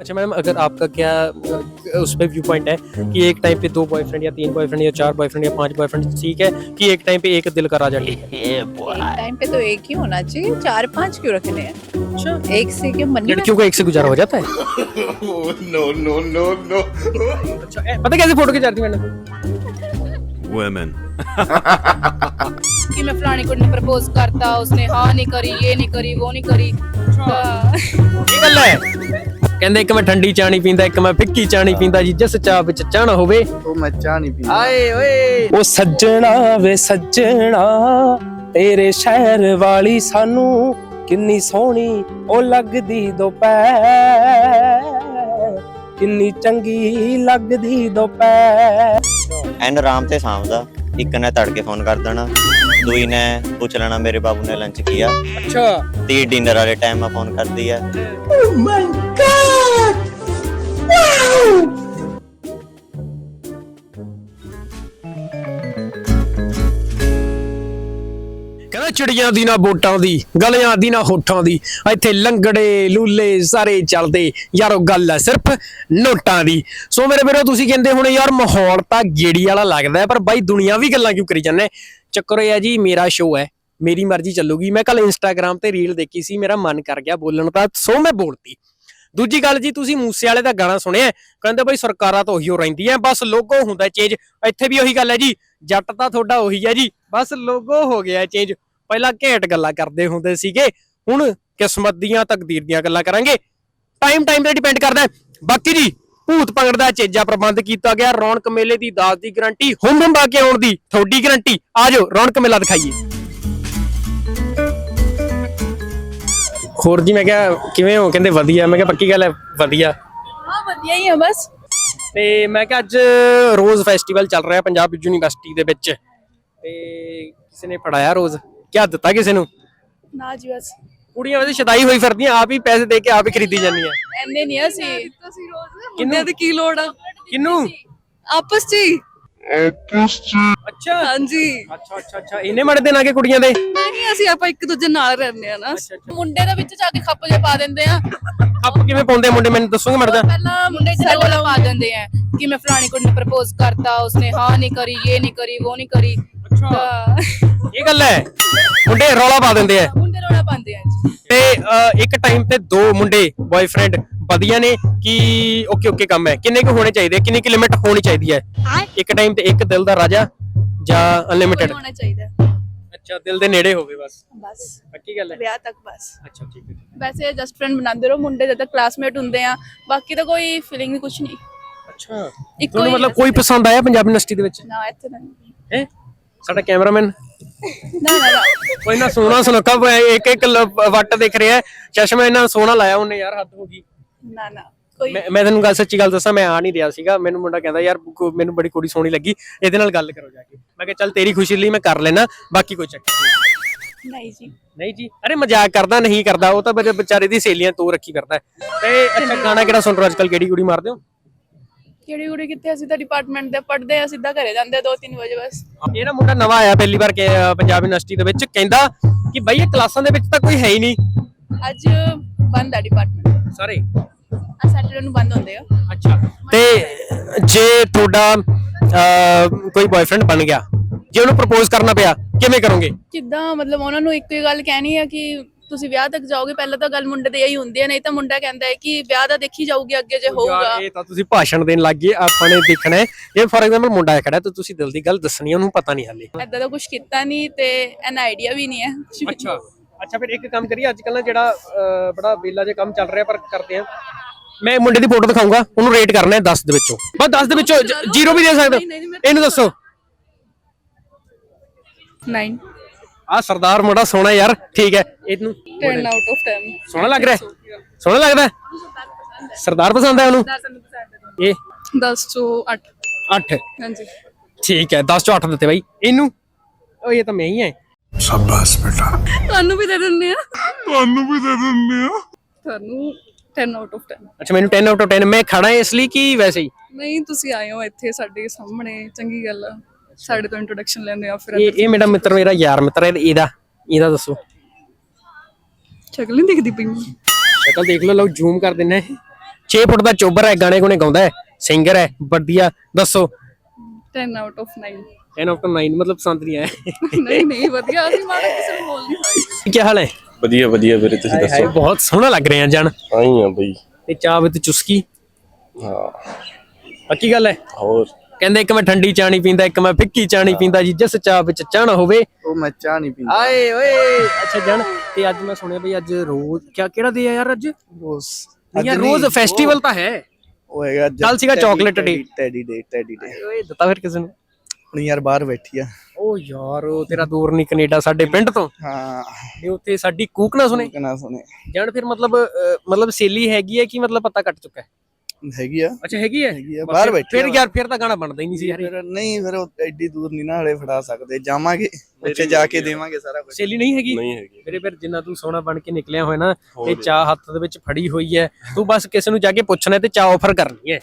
अच्छा मैडम अगर आपका क्या उस पर व्यू पॉइंट है कि एक टाइम पे दो बॉयफ्रेंड या तीन बॉयफ्रेंड या चार बॉयफ्रेंड या पाँच बॉयफ्रेंड ठीक है कि एक टाइम पे एक दिल का राजा ठीक है? एक टाइम पे तो एक ही होना चाहिए चार पाँच क्यों रखने हैं? अच्छा। एक से क्यों मन लड़कियों का एक से गुजारा हो जाता है? नो नो नो नो अच्छा पता कैसे फ़ोटो खिंचाती मैंने women. कि मैं फलानी को ने प्रपोज करता उसने हाँ नहीं करी ये नहीं करी वो नहीं करी ਤਾਂ ਕੀ ਗੱਲ ਹੈ ਕਹਿੰਦੇ ਇੱਕ ਮੈਂ ਠੰਡੀ ਚਾਣੀ ਪੀਂਦਾ ਇੱਕ ਮੈਂ ਫਿੱਕੀ ਚਾਣੀ ਪੀਂਦਾ ਜੀ ਜਿਸ ਚਾਹ ਵਿੱਚ ਚਾਹਣਾ ਹੋਵੇ ਉਹ ਮੈਂ ਚਾਹ ਨਹੀਂ ਪੀਂਦਾ ਆਏ ਓਏ ਉਹ ਸੱਜਣਾ ਵੇ ਸੱਜਣਾ ਤੇਰੇ ਸ਼ਹਿਰ ਵਾਲੀ ਸਾਨੂੰ ਕਿੰਨੀ ਸੋਹਣੀ ਉਹ ਲੱਗਦੀ ਦੁਪਹਿਰ ਕਿੰਨੀ ਚੰਗੀ ਲੱਗਦੀ ਦੁਪਹਿਰ ਐਨ ਆਰਾਮ ਤੇ ਸਾਂਭਦਾ। ਇੱਕ ਨੇ ਤੜਕੇ ਫੋਨ ਕਰ ਦੇਣਾ ਦੂਈ ਨੇ ਪੁੱਛ ਲੈਣਾ ਮੇਰੇ ਬਾਬੂ ਨੇ ਲੰਚ ਕੀਆ ਅੱਛਾ। ਤੀ ਡਿਨਰ ਵਾਲੇ ਟਾਈਮ ਮੈਂ ਫੋਨ ਕਰਦੀ ਆ। ਕਹਿੰਦਾ ਚਿੜੀਆਂ ਦੀ ਨਾ ਵੋਟਾਂ ਦੀ, ਗਲਿਆਂ ਦੀ ਨਾ ਹੋਠਾਂ ਦੀ, ਇੱਥੇ ਲੰਗੜੇ ਲੂਲੇ ਸਾਰੇ ਚੱਲਦੇ, ਯਾਰੋ ਗੱਲ ਹੈ ਸਿਰਫ ਨੋਟਾਂ ਦੀ। ਸੋ ਮੇਰੇ ਵੀਰੋ, ਤੁਸੀਂ ਕਹਿੰਦੇ ਹੁਣ ਯਾਰ ਮਾਹੌਲ ਤਾਂ ਗੇੜੀ ਵਾਲਾ ਲੱਗਦਾ ਪਰ ਬਾਈ ਦੁਨੀਆ ਵੀ ਗੱਲਾਂ ਕਿਉਂ ਕਰੀ ਜਾਂਦੇ? ਚੱਕਰ ਇਹ ਹੈ ਜੀ, ਮੇਰਾ ਸ਼ੋਅ ਹੈ, ਮੇਰੀ ਮਰਜ਼ੀ ਚੱਲੂਗੀ। ਮੈਂ ਕੱਲ ਇੰਸਟਾਗ੍ਰam ਤੇ ਰੀਲ ਦੇਖੀ ਸੀ, ਮੇਰਾ ਮਨ ਕਰ ਗਿਆ ਬੋਲਣ ਦਾ, ਸੋ ਮੈਂ ਬੋਲਤੀ। ਦੂਜੀ ਗੱਲ ਜੀ, ਤੁਸੀਂ ਮੂਸੇ ਵਾਲੇ ਦਾ ਗਾਣਾ ਸੁਣਿਆ ਕਹਿੰਦੇ ਬਈ ਸਰਕਾਰਾਂ ਤਾਂ ਉਹੀ ਓ ਰਹਿੰਦੀਆਂ ਬਸ ਲੋਗੋ ਹੁੰਦਾ ਚੇਂਜ ਇੱਥੇ ਵੀ ਉਹੀ ਗੱਲ ਹੈ ਜੀ, ਜੱਟ ਤਾਂ ਤੁਹਾਡਾ ਉਹੀ ਹੈ ਜੀ, ਬਸ ਲੋਗੋ ਹੋ ਗਿਆ ਚੇਂਜ ਪਹਿਲਾਂ ਘੇਟ ਗੱਲਾਂ ਕਰਦੇ ਹੁੰਦੇ ਸੀਗੇ ਹੁਣ ਕਿਸਮਤ ਦੀਆਂ ਤਕਦੀਰ ਦੀਆਂ ਗੱਲਾਂ ਕਰਾਂਗੇ। ਟਾਈਮ ਟਾਈਮ ਤੇ ਡਿਪੈਂਡ ਕਰਦਾ ਹੈ। ਬਾਕੀ ਜੀ ਭੂਤ ਪੰਗੜ ਦਾ ਚੇਜਾ ਪ੍ਰਬੰਧ ਕੀਤਾ ਗਿਆ। ਰੌਣਕ ਮੇਲੇ ਦੀ ਦਾਤ ਦੀ ਗਾਰੰਟੀ ਹੁੰਮ ਹੁੰਮ ਕੇ ਆਉਣ ਦੀ ਤੁਹਾਡੀ ਗਾਰੰਟੀ ਆਜੋ ਰੌਣਕ ਮੇਲਾ ਦਿਖਾਈਏ। ਹੋਰ ਜੀ ਮੈਂ ਕਿਹਾ ਕਿਵੇਂ ਹੋ? ਕਹਿੰਦੇ ਵਧੀਆ। ਮੈਂ ਕਿਹਾ ਪੱਕੀ ਗੱਲ ਹੈ ਵਧੀਆ। ਹਾਂ ਵਧੀਆ ਹੀ ਆ ਬਸ। ਤੇ ਮੈਂ ਕਿਹਾ ਅੱਜ ਰੋਜ਼ ਫੈਸਟੀਵਲ ਚੱਲ ਰਿਹਾ ਪੰਜਾਬ ਯੂਨੀਵਰਸਿਟੀ ਦੇ ਵਿੱਚ। ਤੇ ਕਿਸੇ ਨੇ ਫੜਾਇਆ ਰੋਜ਼? ਕਿਆ ਦਿੱਤਾ ਕਿਸੇ ਨੂੰ? ਨਾ ਜੀ ਬਸ। ਕੁੜੀਆਂ ਵੈਸੇ ਸ਼ਦਾਈ ਹੋਈ ਫਿਰਦੀਆਂ ਆਪ ਹੀ ਪੈਸੇ ਦੇ ਕੇ ਆਪ ਹੀ ਖਰੀਦੀ ਜਾਂਦੀਆਂ। ਐਨੇ ਨਹੀਂ ਅਸੀਂ। ਤੁਸੀਂ ਰੋਜ਼? ਮੁੰਡਿਆਂ ਦੀ ਕੀ ਲੋੜ ਆ? ਕਿੰਨੂੰ ਆਪਸ ਚ ਹੀ। ਅੱਛਾ। ਹਾਂਜੀ। ਅੱਛਾ ਅੱਛਾ ਅੱਛਾ। ਇਹਨੇ ਮੜੇ ਦੇ ਕੇ ਕੁੜੀਆਂ ਦੇ। ਨਹੀਂ ਅਸੀਂ ਆਪਾਂ ਇੱਕ ਦੂਜੇ ਨਾਲ ਰਹਿੰਦੇ ਆ ਨਾ। ਮੁੰਡੇ ਦੇ ਵਿੱਚ ਜਾ ਕੇ ਖੱਪ ਜੇ ਪਾ ਦਿੰਦੇ ਆ। ਆਪ ਕਿਵੇਂ ਪਾਉਂਦੇ ਮੁੰਡੇ? ਮੈਨੂੰ ਦੱਸੋਗੇ ਮਰਦਾ ਪਹਿਲਾਂ ਮੁੰਡੇ ਚ ਰੌਲਾ ਪਾ ਦਿੰਦੇ ਆ ਕਿ ਮੈਂ ਫਲਾਣੀ ਕੁੜੀ ਨੇ ਪ੍ਰਪੋਜ਼ ਕਰਤਾ ਉਸਨੇ ਹਾਂ ਨਹੀਂ ਕਰੀ ਇਹ ਨਹੀਂ ਕਰੀ ਉਹ ਨਹੀਂ ਕਰੀ। ਤਾਂ ਇਹ ਗੱਲ ਹੈ। ਮੁੰਡੇ ਰੌਲਾ ਪਾ ਦਿੰਦੇ ਆ। ਮੁੰਡੇ ਰੌਲਾ ਪਾਉਂਦੇ ਆ ਜੀ। ਤੇ ਅਹ, ਇੱਕ ਟਾਈਮ ਤੇ ਦੋ ਮੁੰਡੇ ਬॉयਫ੍ਰੈਂਡ ਵਧੀਆ ਨੇ ਕਿ ਓਕੇ ਓਕੇ ਕੰਮ ਹੈ। ਕਿੰਨੇ ਕੁ ਹੋਣੇ ਚਾਹੀਦੇ ਆ? ਕਿੰਨੀ ਕੁ ਲਿਮਿਟ ਹੋਣੀ ਚਾਹੀਦੀ ਹੈ? ਇੱਕ ਟਾਈਮ ਤੇ ਇੱਕ ਦਿਲ ਦਾ ਰਾਜਾ ਜਾਂ ਅਨਲਿਮਿਟਿਡ ਹੋਣਾ ਚਾਹੀਦਾ। ਅੱਛਾ ਦਿਲ ਦੇ ਨੇੜੇ ਹੋਵੇ ਬਸ। ਬਸ। ਪੱਕੀ ਗੱਲ ਹੈ? ਵਿਆਹ ਤੱਕ ਬਸ। ਅੱਛਾ ਠੀਕ ਹੈ ਵੈਸੇ ਜਸਟ ਫਰੈਂਡ ਬਣਾਉਂਦੇ ਰਹੋ। ਮੁੰਡੇ ਜਦ ਤੱਕ ਕਲਾਸਮੇਟ ਹੁੰਦੇ ਆ ਬਾਕੀ ਤਾਂ ਕੋਈ ਫੀਲਿੰਗ ਨਹੀਂ ਕੁਝ ਨਹੀਂ। ਅੱਛਾ। ਇੱਕੋ ਤੁਹਾਨੂੰ ਹੀ ਮਤਲਬ ਕੋਈ ਪਸੰਦ ਆਇਆ ਪੰਜਾਬ ਯੂਨੀਵਰਸਿਟੀ ਦੇ ਵਿੱਚ? ਨਾ ਇੱਥੇ ਤਾਂ ਨਹੀਂ। ਹੈ? ਸਾਡਾ ਕੈਮਰਾਮੈਨ। ਨਾ ਨਾ ਨਾ। ਕੋਈ ਨਾ ਸੋਹਣਾ ਸੁਨੱਖਾ ਪਿਆ, ਇੱਕ ਇੱਕ ਲ- ਵੱਟ ਦਿਖ ਰਿਹਾ ਹੈ। ਚਸ਼ਮਾ ਇਹਨਾਂ ਸੋਹਣਾ ਲਾਇਆ ਉਹਨੇ ਯਾਰ ਹੱਦ ਹੋ ਗਈ। ਨਾ ਨਾ ਕੋਈ ਮੈਂ ਮੈਂ ਤੈਨੂੰ ਗੱਲ ਸੱਚੀ ਗੱਲ ਦੱਸਾਂ ਮੈਂ ਆ ਨਹੀਂ ਰਿਹਾ ਸੀਗਾ। ਮੈਨੂੰ ਮੁੰਡਾ ਕਹਿੰਦਾ ਯਾਰ ਕੋ- ਮੈਨੂੰ ਬੜੀ ਕੁੜੀ ਸੋਹਣੀ ਲੱਗੀ ਇਹਦੇ ਨਾਲ ਗੱਲ ਕਰੋ ਜਾ ਕੇ। ਮੈਂ ਕਿਹਾ ਚੱਲ ਤੇਰੀ ਖੁਸ਼ੀ ਲਈ ਮੈਂ ਕਰ ਲੈਣਾ ਬਾਕੀ ਕੋਈ ਚੱਕਰ ਨਹੀਂ। ਨਹੀਂ ਜੀ। ਨਹੀਂ ਜੀ। ਅਰੇ ਮਜ਼ਾਕ ਕਰਦਾ ਨਹੀਂ ਕਰਦਾ ਉਹ ਤਾਂ ਵਿਚਾਰੇ ਦੀ ਸਹੇਲੀਆਂ ਤੋਂ ਰੱਖੀ ਕਰਦਾ। ਹੈ। ਤੇ ਅੱਛਾ ਗਾਣਾ ਕਿਹੜਾ ਸੁਣ ਰਹੇ ਹੋ ਅੱਜਕੱਲ ਕਿਹੜੀ ਕੁੜੀ ਮਾਰਦੇ ਹੋ? ਕਿਹੜੀ ਕੁੜੀ ਕਿੱਥੇ ਅਸੀਂ ਤਾਂ ਡਿਪਾਰਟਮੈਂਟ ਦੇ ਪੜ੍ਹਦੇ ਆ ਸਿੱਧਾ ਘਰੇ ਜਾਂਦੇ 2-3 ਵਜੇ ਬਸ। ਇਹ ਨਾ ਮੁੰਡਾ ਨਵਾਂ ਆਇਆ ਪਹਿਲੀ ਵਾਰ ਕਿ ਅ, ਪੰਜਾਬ ਯੂਨੀਵਰਸਿਟੀ ਦੇ ਵਿੱਚ ਕਹਿੰਦਾ ਕਿ ਬਈ ਇਹ ਕਲਾਸਾਂ ਦੇ ਵਿੱਚ ਤਾਂ ਕੋਈ ਹੈ ਹੀ ਨਹੀਂ। ਅੱਜ ਬੰਦ ਆ ਡਿਪਾਰਟਮੈਂਟ ਸਾਰੇ? ਆ ਸੈਟਰਡੇ ਨੂੰ ਬੰਦ ਹੁੰਦੇ ਆ। ਅੱਛਾ। ਤੇ ਜੇ ਤੁਹਾਡਾ ਅ, ਕੋਈ ਬॉयਫ੍ਰੈਂਡ ਬਣ ਗਿਆ ਜੇ ਉਹਨੂੰ ਪ੍ਰਪੋਜ਼ ਕਰਨਾ ਪਿਆ ਕਿਵੇਂ ਕਰੋਗੇ? ਕਿੱਦਾਂ? ਮਤਲਬ ਉਹਨਾਂ ਨੂੰ ਇੱਕੋ ਹੀ ਗੱਲ ਕਹਿਣੀ ਹੈ ਕਿ ਤੁਸੀਂ ਵਿਆਹ ਤੱਕ ਜਾਓਗੇ ਪਹਿਲਾਂ ਤਾਂ ਗੱਲ ਮੁੰਡੇ ਦੀ ਇਹੀ ਹੁੰਦੀ ਹੈ ਨਹੀਂ ਤਾਂ ਮੁੰਡਾ ਕਹਿੰਦਾ ਹੈ ਕਿ ਵਿਆਹ ਦਾ ਦੇਖੀ ਜਾਊਗੀ ਅੱਗੇ ਜੇ ਹੋਊਗਾ ਯਾਰ ਇਹ ਤਾਂ ਤੁਸੀਂ ਭਾਸ਼ਣ ਦੇਣ ਲੱਗ ਗਏ ਆਪਾਂ ਨੇ ਦੇਖਣਾ ਹੈ। ਜੇ ਫੋਰ ਐਗਜ਼ਾਮਪਲ ਮੁੰਡਾ ਹੈ ਖੜਾ ਤੇ ਤੁਸੀਂ ਦਿਲ ਦੀ ਗੱਲ ਦੱਸਣੀ ਹੈ, ਉਹਨੂੰ ਪਤਾ ਨਹੀਂ ਹਾਲੇ। ਐਦਾਂ ਦਾ ਕੁਝ ਕੀਤਾ ਨਹੀਂ ਤੇ ਐਨ ਆਈਡੀਆ ਵੀ ਨਹੀਂ ਹੈ। ਅੱਛਾ। ਅੱਛਾ ਫਿਰ ਇੱਕ ਕੰਮ ਕਰੀਏ ਅੱਜ ਕੱਲ ਨਾ ਜਿਹੜਾ ਬੜਾ ਵੇਲਾ ਜਿਹਾ ਕੰਮ ਚੱਲ ਰਿਹਾ ਪਰ ਕਰਦੇ ਆ ਮੈਂ ਮੁੰਡੇ ਦੀ ਫੋਟੋ ਦਿਖਾਉਂਗਾ ਉਹਨੂੰ ਰੇਟ ਕਰਨਾ ਹੈ 10 ਦੇ ਵਿੱਚੋਂ। ਬਸ 10 ਦੇ ਵਿੱਚੋਂ ਜ਼ੀਰੋ ਵੀ ਦੇ ਸਕਦੇ ਨਹੀਂ, ਨਹੀਂ, ਹੋ ਮੈਂ- ਇਹਨੂੰ ਦੱਸੋ। 9 ਆ ਸਰਦਾਰ ਮੁੰਡਾ ਸੋਹਣਾ ਯਾਰ ਠੀਕ ਹੈ। ਇਹਨੂੰ 10 ਆਊਟ ਆਫ 10 ਸੋਹਣਾ ਲੱਗ ਰਿਹਾ? ਹੈ? ਸੋਹਣਾ ਲੱਗਦਾ? ਹੈ? ਸਰਦਾਰ ਪਸੰਦ ਹੈ ਉਹਨੂੰ ਇਹ? 10 ਤੋਂ 8 8 ਹਾਂਜੀ। ਠੀਕ ਹੈ 10 ਚੋਂ 8 ਦਿੱਤੇ ਬਾਈ। ਇਹਨੂੰ? ਉਹ ਇਹ ਤਾਂ ਮੈਂ ਹੀ ਹੈ. ਤੁਹਾਨੂੰ ਵੀ ਦੇ ਦਿੰਦੇ ਆ ਤੁਹਾਨੂੰ ਵੀ ਦੇ ਦਿੰਦੇ ਆ ਤੁਹਾਨੂੰ 10 ਆਊਟ ਆਫ 10 ਅੱਛਾ ਮੈਨੂੰ 10 ਆਊਟ ਆਫ 10 ਮੈਂ ਖੜਾ ਇਸ ਲਈ ਕਿ ਵੈਸੇ ਹੀ? ਨਹੀਂ ਤੁਸੀਂ ਆਏ ਹੋ ਇੱਥੇ ਸਾਡੇ ਸਾਹਮਣੇ ਚੰਗੀ ਗੱਲ ਆ। ਸਾਡੇ ਤੋਂ ਇੰਟਰੋਡਕਸ਼ਨ ਲੈਂਦੇ ਆ ਫਿਰ ਇਹ ਇਹ ਮੇਰਾ ਮਿੱਤਰ ਮੇਰਾ ਯਾਰ ਮਿੱਤਰ ਹੈ ਇਹਦਾ ਇਹਦਾ ਦੱਸੋ। ਸ਼ਕਲ ਨਹੀਂ ਦਿਖਦੀ ਪਈ ਮੈਨੂੰ। ਸ਼ਕਲ ਦੇਖ ਲਓ ਲਓ ਜ਼ੂਮ ਕਰ ਦਿੰਨੇ 6 ਫੁੱਟ ਦਾ ਚੋਬਰ ਹੈ ਗਾਣੇ ਗੁਣੇ ਗਾਉਂਦਾ ਹੈ ਸਿੰਗਰ ਹੈ ਵਧੀਆ ਦੱਸੋ। 10 ਆਊਟ ਆਫ 9 10 ਆਫ 9 ਮਤਲਬ ਪਸੰਦ ਨਹੀਂ ਆਇਆ। ਨਹੀਂ ਨਹੀਂ ਵਧੀਆ ਅਸੀਂ ਮਾੜਾ ਕਿਸੇ ਨੂੰ ਬੋਲ ਨਹੀਂ ਸਕਦੇ। ਕੀ ਹਾਲ ਹੈ? ਵਧੀਆ ਵਧੀਆ ਵੀਰੇ ਤੁਸੀਂ ਹਾਏ ਦੱਸੋ? ਬਹੁਤ ਸੋਹਣਾ ਲੱਗ ਰਿਹਾ ਜਾਨ ਆਈ ਆ ਬਈ। ਤੇ ਚਾਹ ਵਿੱਚ ਚੁਸਕੀ? ਹਾਂ। ਪੱਕੀ ਗੱਲ ਹੈ? ਹੋਰ? ਕਹਿੰਦੇ ਇੱਕ ਮੈਂ ਠੰਡੀ ਨਹੀਂ ਪੀਂਦਾ ਇੱਕ ਮੈਂ ਫਿੱਕੀ ਨਹੀਂ ਪੀਂਦਾ ਜੀ ਜਿਸ ਚਾਹ ਵਿੱਚ ਚਾਹ ਨਾ ਹੋਵੇ। ਉਹ ਮੈਂ ਚਾਹ ਨਹੀਂ ਪੀਂਦਾ। ਆਏ ਓਏ ਅੱਛਾ ਜਾਨ ਤੇ ਅੱਜ ਮੈਂ ਸੁਣਿਆ ਬਈ ਅੱਜ ਰੋਜ਼ ਕਿਆ ਕਿਹੜਾ ਦੇ ਆ ਯਾਰ ਅੱਜ? ਰੋਜ਼। ਯਾਰ ਰੋਜ਼ ਫੈਸਟੀਵਲ ਤਾਂ ਹੈ। ਉਹ ਹੈਗਾ ਕੱਲ੍ਹ ਸੀਗਾ chocolate day। Teddy day teddy day ਓਏ ਦਿੱਤਾ ਫਿਰ ਕਿਸੇ ਨੂੰ? ਹੁਣ ਯਾਰ ਬਾਹਰ ਬੈਠੀ ਆ। ਓ ਯਾਰ ਉਹ ਤੇਰਾ ਦੂਰ ਨਹੀਂ ਕੈਨੇਡਾ ਸਾਡੇ ਪਿੰਡ ਤੋਂ। ਹਾਂ। ਤੇ ਉੱਥੇ ਸਾਡੀ ਕੂਕ ਨਾ ਸੁਣੇ। ਕਿਨਾ ਸੁਣੇ। ਜਾਨ ਫਿਰ ਮਤਲਬ ਮਤਲਬ ਸੇਲੀ ਹੈਗੀ ਹੈ ਕਿ ਮਤਲਬ ਪਤਾ ਕੱਟ ਚੁੱਕਾ ਹੈ? ਹੈਗੀ ਆ। ਅੱਛਾ ਹੈਗੀ ਹੈ ਹੈਗੀ ਆ, ਬਾਹਰ ਬੈਠੀ ਫਿਰ ਆ। ਯਾਰ ਫਿਰ ਤਾਂ ਗਾਣਾ ਬਣਦਾ ਹੀ ਨਹੀਂ ਸੀ ਯਾਰ ਫਿਰ ਨਹੀਂ ਫਿਰ ਉਹ ਐਡੀ ਦੂਰ ਨਹੀਂ ਨਾ ਹਲੇ ਫੜਾ ਸਕਦੇ। ਜਾਵਾਂਗੇ ਉੱਥੇ ਜਾ ਕੇ ਦੇਵਾਂਗੇ ਸਾਰਾ ਕੁਝ ਸੇਲੀ ਨਹੀਂ ਹੈਗੀ? ਨਹੀਂ ਹੈਗੀ। ਮੇਰੇ ਫਿਰ ਜਿੰਨਾ ਤੂੰ ਸੋਹਣਾ ਬਣ ਕੇ ਨਿਕਲਿਆ ਹੋਇਆ ਨਾ ਤੇ ਚਾਹ ਹੱਥ ਦੇ ਵਿੱਚ ਫੜੀ ਹੋਈ ਹੈ। ਤੂੰ ਬਸ ਕਿਸੇ ਨੂੰ ਜਾ ਕੇ ਪੁੱਛਣਾ ਤੇ ਚਾਹ ਆਫਰ ਕਰਨੀ ਹੈ।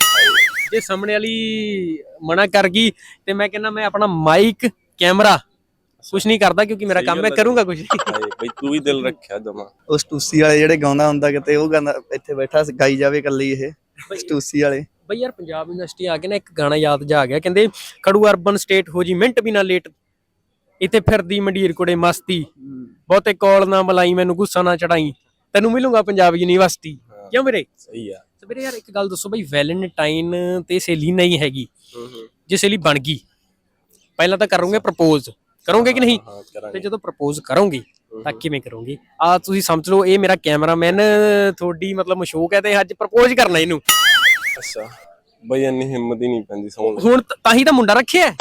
ਜੇ ਸਾਹਮਣੇ ਵਾਲੀ ਮਨਾ ਕਰ ਗਈ ਤੇ ਮੈਂ ਕਹਿੰਦਾ ਮੈਂ ਆਪਣਾ ਮਾਈਕ ਕੈਮਰਾ ਕੁਝ ਨਹੀਂ ਕਰਦਾ ਕਿਉਂਕਿ ਮੇਰਾ ਕੰਮ ਹੈ। ਕਰੂੰਗਾ ਕੁਝ ਹਾਏ ਬਈ ਤੂੰ ਵੀ ਦਿਲ ਰੱਖਿਆ ਜਮਾ। ਉਸ ਟੂਸੀ ਵਾਲੇ ਜਿਹੜੇ ਗਾਉਂਦਾ ਹੁੰਦਾ ਕਿਤੇ ਉਹ ਗਾਉਂਦਾ ਇੱਥੇ ਬੈਠਾ ਸੀ, ਗਾਈ ਜਾਵੇ ਕੱਲੀ ਇਹ। ਟੂਸੀ ਵਾਲੇ। ਬਈ ਯਾਰ ਪੰਜਾਬ ਯੂਨੀਵਰਸਿਟੀ ਆ ਕੇ ਨਾ ਇੱਕ ਗਾਣਾ ਯਾਦ ਜਾ ਆ ਗਿਆ ਕਹਿੰਦੇ ਖੜੂ ਅਰਬਨ ਸਟੇਟ ਹੋ ਜੀ ਮਿੰਟ ਵੀ ਨਾ ਲੇਟ। ਇੱਥੇ ਫਿਰਦੀ ਮੰਡੀਰ ਕੋੜੇ ਮਸਤੀ। ਬਹੁਤੇ ਕੋਲ ਨਾ ਮਲਾਈ ਮੈਨੂੰ ਗੁੱਸਾ ਨਾ ਚੜਾਈ। ਤੈਨੂੰ ਮਿਲੂੰਗਾ ਪੰਜਾਬ ਯੂਨੀਵਰਸਿਟੀ। ਕਿਉਂ ਵੀਰੇ? ਸਹੀ ਆ। ਤੇ ਵੀਰੇ ਯਾਰ ਇੱਕ ਗੱਲ ਦੱਸੋ ਬਈ ਵੈਲੈਂਟਾਈਨ ਤੇ ਸੇਲੀ ਨਹੀਂ ਹੈਗੀ। ਜੇ ਸੇਲੀ ਬਣ ਗਈ ਪਹਿਲਾਂ ਤਾਂ ਕਰੋਗੇ ਪ੍ਰਪੋਜ਼ ਕਰੋਗੇ ਕਿ ਨਹੀਂ? ਹਾਂ ਤੇ ਕਰਾਂਗੇ ਜਦੋਂ ਪ੍ਰਪੋਜ਼ ਕਰੋਗੇ ਤਾਂ ਕਿਵੇਂ ਕਰੋਗੇ? ਆ ਤੁਸੀਂ ਸਮਝ ਲਓ ਇਹ ਮੇਰਾ ਕੈਮਰਾਮੈਨ ਤੁਹਾਡੀ ਮਤਲਬ ਮਸ਼ੂਕ ਹੈ ਤੇ ਅੱਜ ਪ੍ਰਪੋਜ਼ ਕਰਨਾ ਇਹਨੂੰ। ਅੱਛਾ। ਬਈ ਇੰਨੀ ਹਿੰਮਤ ਹੀ ਨਹੀਂ ਪੈਂਦੀ ਸੌਣ ਹੁਣ ਤ- ਤਾਂ ਹੀ ਤਾਂ ਮੁੰਡਾ ਰੱਖਿਆ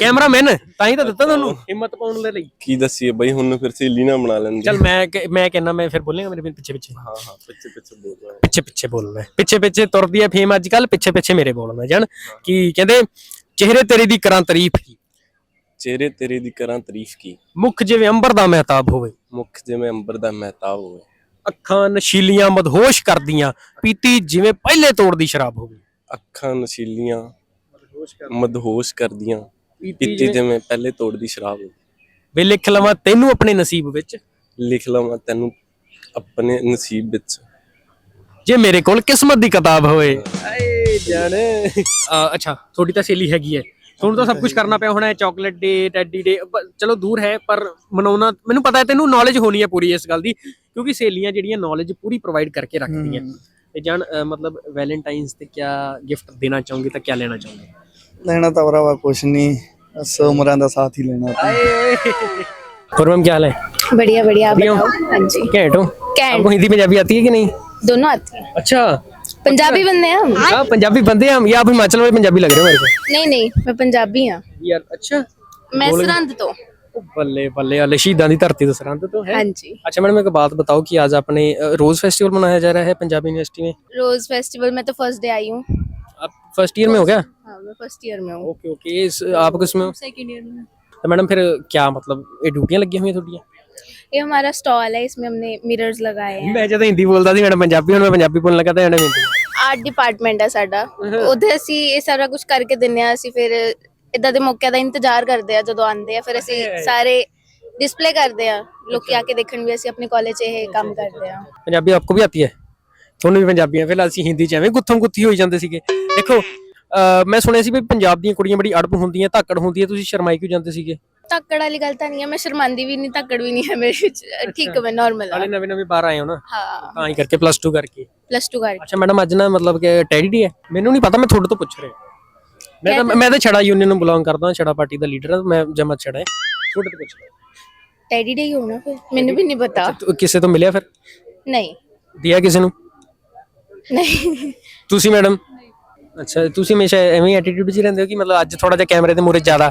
ਕੈਮਰਾਮੈਨ ਤਾਂ ਹੀ ਤਾਂ ਦਿੱਤਾ ਤੁਹਾਨੂੰ। ਹਿੰਮਤ ਪਾਉਣ ਦੇ ਲਈ। ਕੀ ਦੱਸੀਏ ਬਈ ਹੁਣ ਫਿਰ ਸਹੇਲੀ ਨਾ ਬਣਾ ਲੈਂਦੀ। ਚਲ ਮੈਂ ਕ- ਮੈਂ ਕਹਿੰਦਾ ਮੈਂ ਫਿਰ ਬੋਲੇਗਾ ਮੇਰੇ ਪਿੱਛੇ ਪਿੱਛੇ। ਹਾਂ ਹਾਂ ਪਿੱਛੇ ਪਿੱਛੇ ਬੋਲ ਰਿਹਾ। ਪਿੱਛੇ ਪਿੱਛੇ ਬੋਲਣਾ। ਹੈ। ਪਿੱਛੇ ਪਿੱਛੇ ਤੁਰਦੀ ਹੈ ਫੇਮ ਅੱਜ ਕੱਲ ਪਿੱਛੇ ਪਿੱਛੇ ਮੇਰੇ ਬੋਲਣਾ। ਜਾਨ ਕੀ ਕਹਿੰਦੇ ਚਿਹਰੇ ਤੇਰੇ ਦੀ ਕਰਾਂ ਤਾਰੀਫ। ਕੀ ਚਿਹਰੇ ਤੇਰੇ ਦੀ ਕਰਾਂ ਤਾਰੀਫ ਕੀ? ਮੁਖ ਜਿਵੇਂ ਅੰਬਰ ਦਾ ਮਹਿਤਾਬ ਹੋਵੇ। ਮੁਖ ਜਿਵੇਂ ਅੰਬਰ ਦਾ ਮਹਿਤਾਬ ਹੋਵੇ। ਅੱਖਾਂ ਨਸ਼ੀਲੀਆਂ ਮਦਹੋਸ਼ ਕਰਦੀਆਂ ਪੀਤੀ ਜਿਵੇਂ ਪਹਿਲੇ ਤੋੜ ਦੀ ਸ਼ਰਾਬ ਹੋਵੇ। ਅੱਖਾਂ ਨਸ਼ੀਲੀਆਂ ਮਦਹੋਸ਼ ਕਰਦੀਆਂ। ਪੀਤੀ ਜਿਵੇਂ ਪਹਿਲੇ ਤੋੜ ਦੀ ਸ਼ਰਾਬ ਹੋਵੇ। ਵੇ ਲਿਖ ਲਵਾਂ ਤੈਨੂੰ ਆਪਣੇ ਨਸੀਬ ਵਿੱਚ। ਲਿਖ ਲਵਾਂ ਤੈਨੂੰ ਆਪਣੇ ਨਸੀਬ ਵਿੱਚ। ਜੇ ਮੇਰੇ ਕੋਲ ਕਿਸਮਤ ਦੀ ਕਿਤਾਬ ਹੋਵੇ। ਆਏ ਜਾਨ ਅ, ਅੱਛਾ ਤੁਹਾਡੀ ਤਾਂ ਸੇਲੀ ਹੈਗੀ ਹੈ। ਤੁਹਾਨੂੰ ਤਾਂ ਸਭ ਕੁਝ ਕਰਨਾ ਪਿਆ ਹੋਣਾ ਹੈ ਚਾਕਲੇਟ ਡੇ ਟੈਡੀ ਡੇ ਚਲੋ ਦੂਰ ਹੈ ਪਰ ਮਨਾਉਣਾ ਮੈਨੂੰ ਪਤਾ ਹੈ ਤੈਨੂੰ ਨੌਲੇਜ ਹੋਣੀ ਹੈ ਪੂਰੀ ਇਸ ਗੱਲ ਦੀ ਕਿਉਂਕਿ ਸੇਲੀਆਂ ਜਿਹੜੀਆਂ ਨੌਲੇਜ ਪੂਰੀ ਪ੍ਰੋਵਾਈਡ ਕਰਕੇ ਰੱਖਦੀਆਂ ਤੇ ਜਾਨ ਅ, ਮਤਲਬ ਵੈਲੈਂਟਾਈਨਸ ਤੇ ਕੀ ਗਿਫਟ ਦੇਣਾ ਚਾਹੋਗੇ ਤਾਂ ਕੀ ਲੈਣਾ ਚਾਹੋਗੇ ਲੈਣਾ ਤਾਂ ਭਰਾਵਾ ਕੁਛ ਨਹੀਂ ਬਸ ਉਮਰਾਂ ਦਾ ਸਾਥ ਹੀ ਲੈਣਾ ਆਪਾਂ। और मैम क्या हाल है बढ़िया बढ़िया आप बढ़िया हो? बताओ हाँ जी कैट हो कैट। आपको हिंदी पंजाबी आती है कि नहीं दोनों आती हैं अच्छा पंजाबी बंदे हैं हम। हाँ पंजाबी बंदे हैं हम। या आप हिमाचल में पंजाबी लग रहे हो मेरे को? नहीं नहीं मैं पंजाबी हाँ। यार अच्छा। मैं बोलो। सरहंद तो ओ, बल्ले बल्ले वाले शहीदां दी धरती तो सरहंद तो है। हाँ जी। अच्छा मैडम एक बात बताओ कि आज अपने अ, रोज फेस्टिवल मनाया जा रहा है पंजाब यूनिवर्सिटी में? रोज फेस्टिवल में तो फ़र्स्ट डे आई हूँ। आप फ़र्स्ट ईयर में हो गया हाँ मैं फ़र्स्ट ईयर में हूँ। ओके ओके इस आप किसमें हो? सेकंड ईयर में। तो मैडम फिर क्या मतलब ये ड्यूटियाँ लगी हुई हैं थोड़ी? ये हमारा स्टॉल है इसमें हमने मिरर्स लगाए हैं मैं जब हिंदी बोलता थी मैडम पंजाबी ਹੁਣ ਮੈਂ ਪੰਜਾਬੀ ਬੋਲਣ ਲੱਗਾ ਤਾਂ ਮੈਡਮ ਹਿੰਦੀ ਆਰਟ ਡਿਪਾਰਟਮੈਂਟ ਹੈ ਸਾਡਾ ਉਹਦੇ ਅਸੀਂ ਇਹ ਸਾਰਾ ਕੁਝ ਕਰਕੇ ਦਿੰਨੇ ਆ ਅਸੀਂ ਫਿਰ ਇਦਾਂ ਦੇ ਮੌਕਿਆਂ ਦਾ ਇੰਤਜ਼ਾਰ ਕਰਦੇ ਆ ਜਦੋਂ ਆਉਂਦੇ ਆ ਫਿਰ ਅਸੀਂ ਸਾਰੇ ਡਿਸਪਲੇ ਕਰਦੇ ਆ ਲੋਕੀ ਆ ਕੇ ਦੇਖਣ ਵੀ ਅਸੀਂ ਆਪਣੇ ਕਾਲਜ 'ਚ ਇਹ ਕੰਮ ਕਰਦੇ ਆ ਪੰਜਾਬੀ ਆਪਕੋ ਵੀ ਆਤੀ ਹੈ ਤੁਹਾਨੂੰ ਵੀ ਪੰਜਾਬੀ ਹੈ ਫਿਰ ਅਸੀਂ ਹਿੰਦੀ ਚ ਐਵੇਂ ਗੁੱਥਮ ਗੁੱਥੀ ਹੋਈ ਜਾਂਦੇ ਸੀਗੇ ਦੇਖੋ ਅਹ ਮੈਂ ਸੁਣਿਆ ਸੀ ਵੀ ਪੰਜਾਬ ਦੀਆਂ ਕੁੜੀਆਂ ਬੜੀ ਅੜਬ ਹੁੰਦੀਆਂ ਧਾਕੜ ਹੁੰਦੀ ਹੈ ਤੁਸੀਂ ਸ਼ਰਮਾਈ ਕਿਉਂ ਜਾਂਦੇ ਸੀਗੇ ਧੱਕੜ ਵਾਲੀ ਗੱਲ ਤਾਂ ਨਹੀਂ ਹੈ ਮੈਂ ਸ਼ਰਮਾਂਦੀ ਵੀ ਨਹੀਂ ਧੱਕੜ ਵੀ ਨਹੀਂ ਹੈ ਮੇਰੇ ਵਿੱਚ। ਠੀਕ ਹੈ ਮੈਂ ਨਾਰਮਲ ਹਾਂ। ਨਵੇਂ ਨਵੇਂ ਬਾਹਰ ਆਏ ਹੋ ਨਾ। ਹਾਂ। ਤਾਂ ਹੀ ਕਰਕੇ ਪਲੱਸ 2 ਕਰਕੇ। ਪਲੱਸ 2 ਕਰਕੇ। ਅੱਛਾ ਮੈਡਮ ਅੱਜ ਨਾ ਮਤਲਬ ਕਿ ਟੈਡੀ ਡੇ ਹੈ। ਮੈਨੂੰ ਨਹੀਂ ਪਤਾ ਮੈਂ ਤੁਹਾਡੇ ਤੋਂ ਪੁੱਛ ਰਿਹਾ। ਮੈਂ ਤਾਂ ਮੈਂ ਤਾਂ ਛੜਾ ਯੂਨੀਅਨ ਨੂੰ ਬਿਲੋਂਗ ਕਰਦਾ ਛੜਾ ਪਾਰਟੀ ਦਾ ਲੀਡਰ ਹਾਂ ਮੈਂ ਜਮਾ ਛੜਾ ਹੈ। ਤੁਹਾਡੇ ਤੋਂ ਪੁੱਛ ਰਿਹਾ। ਟੈਡੀ ਡੇ ਹੀ ਹੋਣਾ ਫਿਰ ਮੈਨੂੰ ਵੀ ਨਹੀਂ ਪਤਾ। ਤੂੰ ਕਿਸੇ ਤੋਂ ਮਿਲਿਆ ਫਿਰ? ਨਹੀਂ। ਦਿਆ ਕਿਸੇ ਨੂੰ? ਨਹੀਂ। ਤੁਸੀਂ ਮੈਡਮ ਅੱਛਾ ਤੁਸੀਂ ਹਮੇਸ਼ਾ ਐਵੇਂ ਐਟੀਟਿਊਡ 'ਚ ਰਹਿੰਦੇ ਹੋ ਕਿ ਮਤਲਬ ਅੱਜ ਥੋੜਾ ਜਿਹਾ ਕੈਮਰੇ ਦੇ ਮੂਰੇ ਜ਼ਿਆਦਾ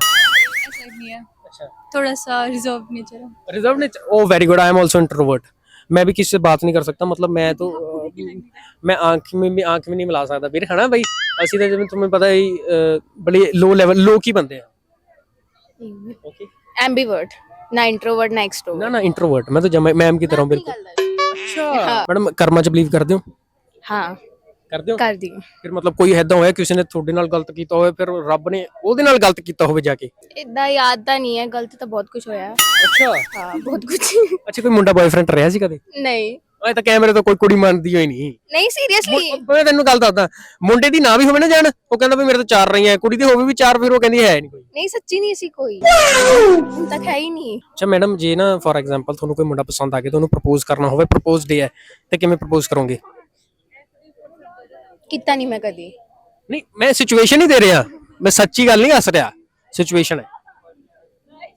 थोड़ा सा reserve nature reserve nature oh very good I am also introvert मैं भी किसी से बात नहीं कर सकता मतलब मैं तो मैं आँख में भी आँख में नहीं मिला सकता। फिर है ना भाई ऐसी तो तुम्हें पता ही बड़े लो लेवल लो की बंदे हैं। ओके एम्बीवर्ट ना इंट्रोवर्ट ना एक्सट्रोवर्ट ना ना इंट्रोवर्ट मैं तो जमा मैम की तरह बिल्कुल। अच्छा। मैडम कर्मा च बिलीव करते हो? हाँ। ਕਰਦੇ ਹੋ? ਕਰਦੀ ਹਾਂ। ਫਿਰ ਮਤਲਬ ਕੋਈ ਐਦਾਂ ਹੋਇਆ ਕਿਸੇ ਨੇ ਤੁਹਾਡੇ ਨਾਲ ਗਲਤ ਕੀਤਾ ਹੋਵੇ ਫਿਰ ਰੱਬ ਨੇ ਉਹਦੇ ਨਾਲ ਗਲਤ ਕੀਤਾ ਹੋਵੇ ਜਾ ਕੇ? ਇਦਾਂ ਯਾਦ ਤਾਂ ਨਹੀਂ ਹੈ ਗਲਤ ਤਾਂ ਬਹੁਤ ਕੁਝ ਹੋਇਆ। ਅੱਛਾ। ਹਾਂ ਬਹੁਤ ਕੁਝ ਅੱਛਾ ਕੋਈ ਮੁੰਡਾ ਬॉयਫ੍ਰੈਂਡ ਰਿਹਾ ਸੀ ਕਦੇ? ਨਹੀਂ। ਇਹ ਤਾਂ ਕੈਮਰੇ ਤੋਂ ਕੋਈ ਕੁੜੀ ਮੰਨਦੀ ਹੋਈ ਨਹੀਂ। ਨਹੀਂ ਸੀਰੀਅਸਲੀ ਮੈਂ ਤੈਨੂੰ ਗੱਲ ਦੱਸਦਾ ਮੁੰਡੇ ਦੀ ਨਾ ਵੀ ਹੋਵੇ ਨਾ ਜਾਣ ਉਹ ਕਹਿੰਦਾ ਵੀ ਮੇਰੇ ਤੋਂ ਚਾਰ ਰਹੀਆਂ ਕੁੜੀ ਦੀ ਹੋਵੇ ਵੀ ਚਾਰ ਫਿਰ ਉਹ ਕਹਿੰਦੀ ਹੈ ਨਹੀਂ ਕੋਈ। ਨਹੀਂ ਸੱਚੀ ਨਹੀਂ ਸੀ ਕੋਈ। ਹੁਣ ਤੱਕ ਹੈ ਹੀ ਨਹੀਂ। ਅੱਛਾ ਮੈਡਮ ਜੇ ਨਾ ਫੋਰ ਐਗਜ਼ਾਮਪਲ ਤੁਹਾਨੂੰ ਕੋਈ ਮੁੰਡਾ ਪਸੰਦ ਆ ਗਿਆ ਤੁਹਾਨੂੰ ਪ੍ਰਪੋਜ਼ ਕਰਨਾ ਹੋਵੇ ਪ੍ਰਪੋਜ਼ ਡੇ ਹੈ ਤੇ ਕਿਵੇਂ ਪ੍ਰਪੋਜ਼ ਕਰੋਗੇ? ਕੀਤਾ ਨਹੀਂ ਮੈਂ ਕਦੀ। ਨਹੀਂ ਮੈਂ ਸਿਚੁਏਸ਼ਨ ਹੀ ਦੇ ਰਿਹਾ। ਮੈਂ ਸੱਚੀ ਗੱਲ ਨਹੀਂ ਹੱਸ ਰਿਹਾ। ਸਿਚੁਏਸ਼ਨ ਹੈ।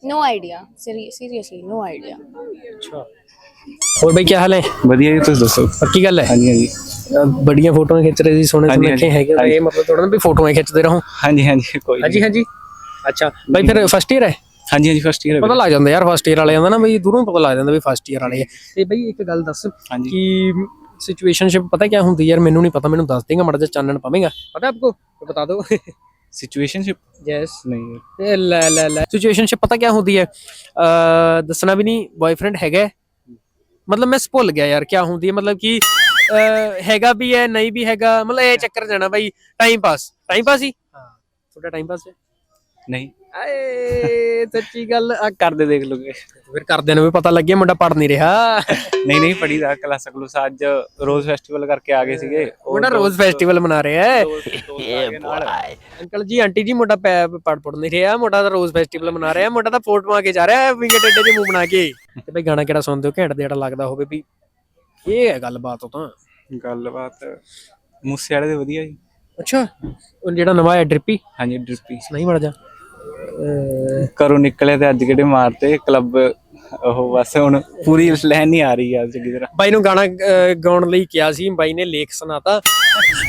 No idea seriously no idea ਅੱਛਾ। ਹੋਰ ਬਈ ਕੀ ਹਾਲ ਹੈ? ਵਧੀਆ ਜੀ ਤੁਸੀਂ ਦੱਸੋ? ਪੱਕੀ ਗੱਲ ਹੈ? ਹਾਂਜੀ ਹਾਂਜੀ। ਬੜੀਆਂ ਫੋਟੋਆਂ ਖਿੱਚ ਰਹੇ ਸੀ ਸੋਹਣੇ ਸੁਨੱਖੇ ਹਾਂਜੀ, ਹੈਗੇ। ਇਹ ਮਤਲਬ ਥੋੜਾ ਨਾ ਵੀ ਫੋਟੋਆਂ ਖਿੱਚਦੇ ਰਹੋ। ਹਾਂਜੀ ਹਾਂਜੀ ਕੋਈ ਹਾਂਜੀ। ਹਾਂਜੀ। ਅੱਛਾ। ਬਈ ਫਿਰ ਫਸਟ ਈਅਰ ਹੈ? ਹਾਂਜੀ ਹਾਂਜੀ ਫਸਟ ਈਅਰ ਪਤਾ ਲੱਗ ਜਾਂਦਾ ਯਾਰ ਫਸਟ ਈਅਰ ਵਾਲਿਆਂ ਦਾ ਨਾ ਬਈ ਦੂਰੋਂ ਪਤਾ ਲੱਗ ਜਾਂਦਾ ਵੀ ਫਸਟ ਈਅਰ ਵਾਲੇ ਹੈ ਤੇ ਬਈ ਇੱਕ ਗੱਲ ਦੱਸ सिचुएशनशिप पता क्या होती है यार मेनू नहीं पता मैंने दस देगा मड़ा जा चानन पावेगा पता है आपको तो बता दो सिचुएशनशिप यस नहीं ला ला ला सिचुएशनशिप पता क्या होती है आ, दसना भी नहीं बॉयफ्रेंड हैगा मतलब मैं भुੱਲ ਗਿਆ ਯਾਰ ਕੀ ਹੁੰਦੀ ਹੈ ਮਤਲਬ ਕਿ ਹੈਗਾ ਵੀ ਹੈ ਨਹੀਂ ਵੀ ਹੈਗਾ ਮਤਲਬ ਇਹ ਚੱਕਰ ਜਾਣਾ ਬਾਈ ਟਾਈਮ ਪਾਸ ਟਾਈਮ ਪਾਸ ਹੀ ਹਾਂ ਤੁਹਾਡਾ ਟਾਈਮ ਪਾਸ ਹੈ ਨਹੀਂ। ਆਏ ਸੱਚੀ ਗੱਲ ਆ ਕਰਦੇ ਦੇਖ ਲੋਗੇ ਫਿਰ ਕਰਦੇ ਨੂੰ ਵੀ ਪਤਾ ਲੱਗਿਆ ਮੁੰਡਾ ਪੜ ਨਹੀਂ ਰਿਹਾ। ਨਹੀਂ ਨਹੀਂ ਪੜੀ ਦਾ ਕਲਾਸ ਕਲੂਸ ਅੱਜ ਰੋਜ਼ ਫੈਸਟੀਵਲ ਕਰਕੇ ਆ ਗਏ ਸੀਗੇ। ਉਹ ਮੁੰਡਾ ਰੋਜ਼ ਫੈਸਟੀਵਲ ਮਨਾ ਰਿਹਾ ਹੈ। ਅੰਕਲ ਜੀ ਆਂਟੀ ਜੀ ਮੁੰਡਾ ਪੜ ਪੜ ਨਹੀਂ ਰਿਹਾ ਮੁੰਡਾ ਤਾਂ ਰੋਜ਼ ਫੈਸਟੀਵਲ ਮਨਾ ਰਿਹਾ ਮੁੰਡਾ ਤਾਂ ਫੋਟੋਆਂ ਕੇ ਜਾ ਰਿਹਾ ਹੈ ਵਿੰਗੇ ਟੇਡੇ ਦੇ ਮੂੰਹ ਬਣਾ ਕੇ। ਤੇ ਬਈ ਗਾਣਾ ਕਿਹੜਾ ਸੁਣਦੇ ਹੋ? ਘੈਂਟ ਜਿਹੜਾ ਲੱਗਦਾ ਹੋਵੇ ਵੀ ਇਹ ਹੈ ਗੱਲਬਾਤ ਉਹ ਤਾਂ। ਗੱਲਬਾਤ ਮੂਸੇ ਵਾਲੇ ਦੇ ਵਧੀਆ ਜੀ। ਅੱਛਾ ਉਹ ਜਿਹੜਾ ਨਵਾਂ ਹੈ ਡ੍ਰਿਪੀ? ਹਾਂਜੀ ਡ੍ਰਿਪੀ। ਨਹੀਂ ਮੜ ਜਾ ਕਰੋ ਨਿਕਲੇ ਤੇ ਅੱਜ ਕਿਹੜੇ ਮਾਰਤੇ? ਕਲੱਬ ਉਹ ਬਸ ਹੁਣ ਪੂਰੀ ਲਾਈਨ ਨਹੀਂ ਆ ਰਹੀ ਯਾਰ ਚੰਗੀ ਤਰ੍ਹਾਂ ਬਾਈ ਨੂੰ ਗਾਣਾ ਅਹ, ਗਾਉਣ ਲਈ ਕਿਹਾ ਸੀ ਬਾਈ ਨੇ ਲੇਖ ਸੁਣਾਤਾ।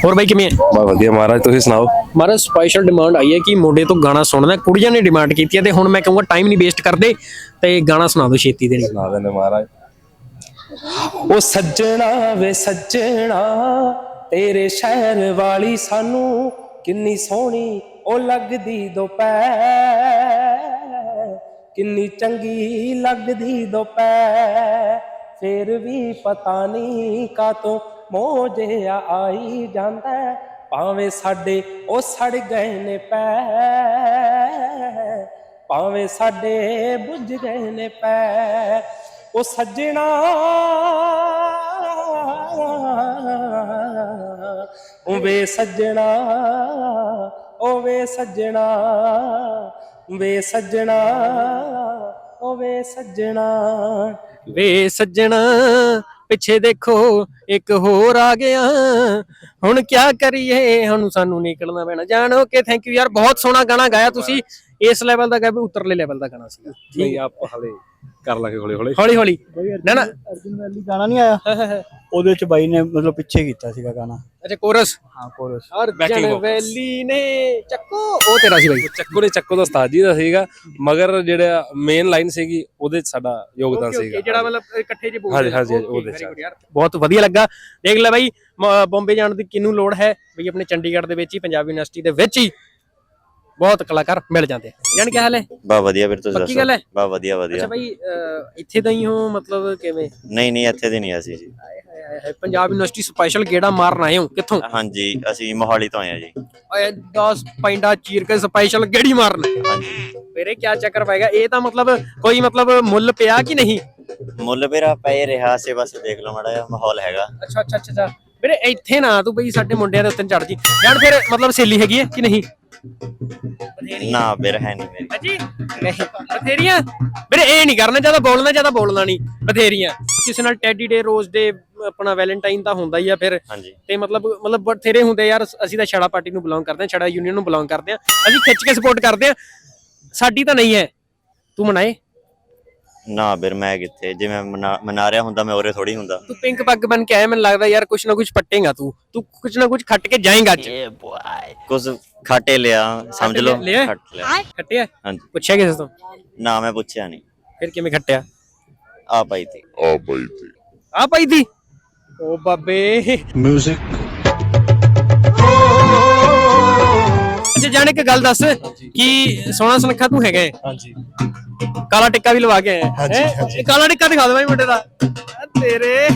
ਹੋਰ ਬਾਈ ਕਿਵੇਂ ਹੈ? ਬਾ ਵਧੀਆ ਮਹਾਰਾਜ ਤੁਸੀਂ ਸੁਣਾਓ? ਮਾਰਾ ਸਪੈਸ਼ਲ ਡਿਮਾਂਡ ਆਈ ਹੈ ਕਿ ਮੁੰਡੇ ਤੋਂ ਗਾਣਾ ਸੁਣਨਾ। ਕੁੜੀਆਂ ਨੇ ਡਿਮਾਂਡ ਕੀਤੀ ਹੈ ਤੇ ਹੁਣ ਮੈਂ ਕਹੂੰਗਾ ਟਾਈਮ ਨਹੀਂ ਵੇਸਟ ਕਰਦੇ ਤੇ ਗਾਣਾ ਸੁਣਾ ਦਿਓ ਛੇਤੀ ਦੇ ਸੁਣਾ ਦਿੰਦੇ ਮਹਾਰਾਜ। ਉਹ ਸੱਜਣਾ ਵੇ ਸੱਜਣਾ ਤੇਰੇ ਸ਼ਹਿਰ ਵਾਲੀ ਸਾਨੂੰ ਕਿੰਨੀ ਸੋਹਣੀ ਉਹ ਲੱਗਦੀ ਦੁਪਹਿਰ। ਕਿੰਨੀ ਚੰਗੀ ਲੱਗਦੀ ਦੁਪਹਿਰ। ਫੇਰ ਵੀ ਪਤਾ ਨਹੀਂ ਕਾਤੋਂ ਮੋਜਿਆ ਆਈ ਜਾਂਦਾ। ਭਾਵੇਂ ਸਾਡੇ ਉਹ ਸੜ ਗਏ ਨੇ ਪੈ ਭਾਵੇਂ ਸਾਡੇ ਬੁੱਝ ਗਏ ਨੇ ਪੈ ਉਹ ਸੱਜਣਾ ਉਹ ਵੇ ਸੱਜਣਾ ਉਹ ਵੇ ਸੱਜਣਾ ਵੇ ਸੱਜਣਾ ਉਹ ਵੇ ਸੱਜਣਾ। ਵੇ ਸੱਜਣਾ ਪਿੱਛੇ ਦੇਖੋ ਇੱਕ ਹੋਰ ਆ ਗਿਆ। ਹੁਣ ਕੀ ਕਰੀਏ? ਹੁਣ ਸਾਨੂੰ ਨਿਕਲਣਾ ਪੈਣਾ। ਜਾਣੋ ਕਿ ਥੈਂਕ ਯੂ ਯਾਰ ਬਹੁਤ ਸੋਹਣਾ ਗਾਣਾ ਗਾਇਆ ਤੁਸੀਂ। ਇਸ ਲੈਵਲ ਦਾ ਗਾ ਵੀ ਉਤਰਲੇ ਲੈਵਲ ਦਾ ਗਾਣਾ ਸੀਗਾ। ਨਹੀਂ ਆਪ ਹਲੇ ਕਰ ਲਾਂਗੇ ਹੌਲੀ ਹੌਲੀ। ਹੌਲੀ ਹੌਲੀ। ਨਾ ਨਾ। ਅਰਜੁਨ ਵੈਲੀ ਗਾਣਾ ਨਹੀਂ ਆਇਆ? ਉਹਦੇ ਚ ਬਾਈ ਨੇ ਮਤਲਬ ਪਿੱਛੇ ਕੀਤਾ ਸੀਗਾ ਗਾਣਾ। ਅੱਛਾ ਕੋਰਸ ਹਾਂ ਕੋਰਸ ਅਰਜਨ vocals। ਵੈਲੀ ਨੇ ਚੱਕੋ। ਉਹ ਤੇਰਾ ਸੀ ਬਾਈ। ਚੱਕੋ ਨੇ ਚੱਕੋ ਦਾ ਉਸਤਾਦ ਜੀ ਦਾ ਸੀਗਾ। ਮਗਰ ਜਿਹੜਾ ਮੇਨ ਲਾਈਨ ਸੀਗੀ ਉਹਦੇ 'ਚ ਸਾਡਾ ਯੋਗਦਾਨ ਸੀਗਾ। ਜਿਹੜਾ ਮਤਲਬ ਇਕੱਠੇ ਜੇ ਬੋਲਦੇ ਹਾਂਜੀ। ਹਾਂਜੀ, ਉਹਦੇ very ਚ। good ਯਾਰ। ਬਹੁਤ ਵਧੀਆ ਲੱਗਾ। ਦੇਖ ਲੈ ਬਾਈ ਮ- ਬੰਬੇ ਜਾਣ ਦੀ ਕਿਹਨੂੰ ਲੋੜ ਹੈ? ਬਈ ਆਪਣੇ ਚੰਡੀਗੜ੍ਹ ਦੇ ਵਿੱਚ ਹੀ ਪੰਜਾਬ ਯੂਨੀਵਰਸਿਟੀ ਦੇ ਵਿੱਚ ਹੀ। ਬਹੁਤ ਕਲਾਕਾਰ ਮਿਲ ਜਾਂਦੇ ਜਾਨ ਕੀ ਹਾਲ ਹੈ? ਬਾ ਵਧੀਆ ਫਿਰ ਤੁਸੀਂ ਪੱਕੀ ਗੱਲ ਹੈ? ਬਾ ਵਧੀਆ ਅੱਛਾ ਵਧੀਆ ਅਹ, ਇੱਥੇ ਦਾ ਹੀ ਹੋ ਮਤਲਬ ਕਿਵੇਂ? ਨਹੀਂ ਨਹੀਂ ਇੱਥੇ ਦੇ ਨਹੀਂ ਅਸੀਂ ਜੀ। ਹਾਏ ਹਾਏ ਹਾਏ ਹਾਏ, ਪੰਜਾਬ ਯੂਨੀਵਰਸਿਟੀ ਸਪੈਸ਼ਲ ਗੇੜਾ ਮਾਰਨ ਆਏ ਹੋ। ਕਿੱਥੋਂ? ਹਾਂਜੀ ਅਸੀਂ ਮੋਹਾਲੀ ਤੋਂ ਆਏ ਆ ਜੀ। ਓਏ 10 ਪੈਂਡਾ ਚੀਰ ਕੇ ਸਪੈਸ਼ਲ ਗੇੜੀ ਮਾਰਨ। ਹਾਂਜੀ। ਵੀਰੇ ਕੀ ਚੱਕਰ ਪਏਗਾ ਇਹ ਤਾਂ ਮਤਲਬ ਕੋਈ ਮਤਲਬ ਮੁੱਲ ਪਿਆ ਕਿ ਨਹੀਂ? ਮੁੱਲ ਮੇਰਾ ਪੈ ਰਿਹਾ ਸੇ ਬਸ ਦੇਖ ਲਓ ਮਾੜਾ ਜਿਹਾ ਮਾਹੌਲ ਹੈਗਾ। ਅੱਛਾ ਅੱਛਾ ਅੱਛਾ ਅੱਛਾ। ਵੀਰੇ ਇੱਥੇ ਨਾ ਤੂੰ ਬਈ ਸਾਡੇ ਮੁੰਡਿਆਂ ਦੇ ਉੱਤੇ ਚੜ ਜੀ ਜਾਨ ਫਿਰ ਮਤਲਬ ਸੇਲੀ ਹੈਗੀ ਹੈ ਕਿ ਨਹੀਂ? ਨਾ ਵੀਰ ਹੈ ਨਹੀਂ ਮੇਰੀ ਹਾਂਜੀ ਨਹੀਂ ਬਥੇਰੀਆਂ। ਵੀਰੇ ਇਹ ਨਹੀਂ ਕਰਨਾ ਜ਼ਿਆਦਾ ਬੋਲਣਾ ਜ਼ਿਆਦਾ ਬੋਲਣਾ ਨਹੀਂ। ਬਥੇਰੀਆਂ। ਕਿਸੇ ਨਾਲ ਟੈਡੀ ਡੇ ਰੋਜ਼ ਡੇ ਆਪਣਾ ਵੈਲੈਂਟਾਈਨ ਤਾਂ ਹੁੰਦਾ ਹੀ ਆ ਫਿਰ। ਹਾਂਜੀ। ਤੇ ਮਤਲਬ ਮਤਲਬ ਬਥੇਰੇ ਹੁੰਦੇ ਯਾਰ। ਅਸੀਂ ਤਾਂ ਛੜਾ ਪਾਰਟੀ ਨੂੰ ਬਿਲੋਂਗ ਕਰਦੇ ਹਾਂ ਛੜਾ ਯੂਨੀਅਨ ਨੂੰ ਬਿਲੋਂਗ ਕਰਦੇ ਹਾਂ। ਅਸੀਂ ਖਿੱਚ ਕੇ ਸਪੋਰਟ ਕਰਦੇ ਹਾਂ। ਸਾਡੀ ਤਾਂ ਨਹੀਂ ਹੈ। ਤੂੰ ਮਨਾਏ। ਨਾ ਵੀਰ ਮੈਂ ਕਿੱਥੇ? ਜੇ ਮੈਂ ਮਨਾ ਮਨਾ ਰਿਹਾ ਹੁੰਦਾ ਮੈਂ ਉਰੇ ਥੋੜੀ ਹੁੰਦਾ। ਤੂੰ ਪਿੰਕ ਪੱਗ ਬਣ ਕੇ ਆਇਆ ਮੈਨੂੰ ਲੱਗਦਾ ਯਾਰ ਕੁਛ ਨਾ ਕੁਛ ਪੱਟੇਗਾ ਤੂੰ। ਤੂੰ ਕੁਛ ਨਾ ਕੁਛ ਖੱਟ ਕੇ ਜਾਏਗਾ ਅੱਜ। ਕੁਝ ਖਾਟੇ ਲਿਆ ਸਮਝ ਲਓ ਲਿਆ? ਖੱਟ ਲਿਆ ਖੱਟਿਆ ਹਾਂਜੀ ਪੁੱਛਿਆ ਕਿਸੇ ਤੋਂ ਨਾ ਮੈਂ ਪੁੱਛਿਆ ਨਹੀਂ ਫਿਰ ਕਿਵੇਂ ਖੱਟਿਆ ਆ ਪਾਈ ਤੀ ਆ ਬਾਈ ਤੇ ਆ ਪਈ ਦੀ ਓ ਬਾਬੇ ਮਿਊਜ਼ਿਕ ਅੱਛਾ ਜਾਣ ਇੱਕ ਗੱਲ ਦੱਸ ਕਿ ਸੋਹਣਾ ਸੁਨੱਖਾ ਤੂੰ ਹੈਗਾ ਹੈ? ਹਾਂਜੀ ਕਾਲਾ ਟਿੱਕਾ ਵੀ ਲਵਾ ਕੇ ਆਇਆ ਹੈ? ਹਾਂਜੀ, ਹੈਂ? ਹਾਂਜੀ। ਇਹ ਕਾਲਾ ਟਿੱਕਾ ਦਿਖਾ ਦੇ ਬਾਈ ਮੁੰਡੇ ਦਾ ਆ ਤੇਰੇ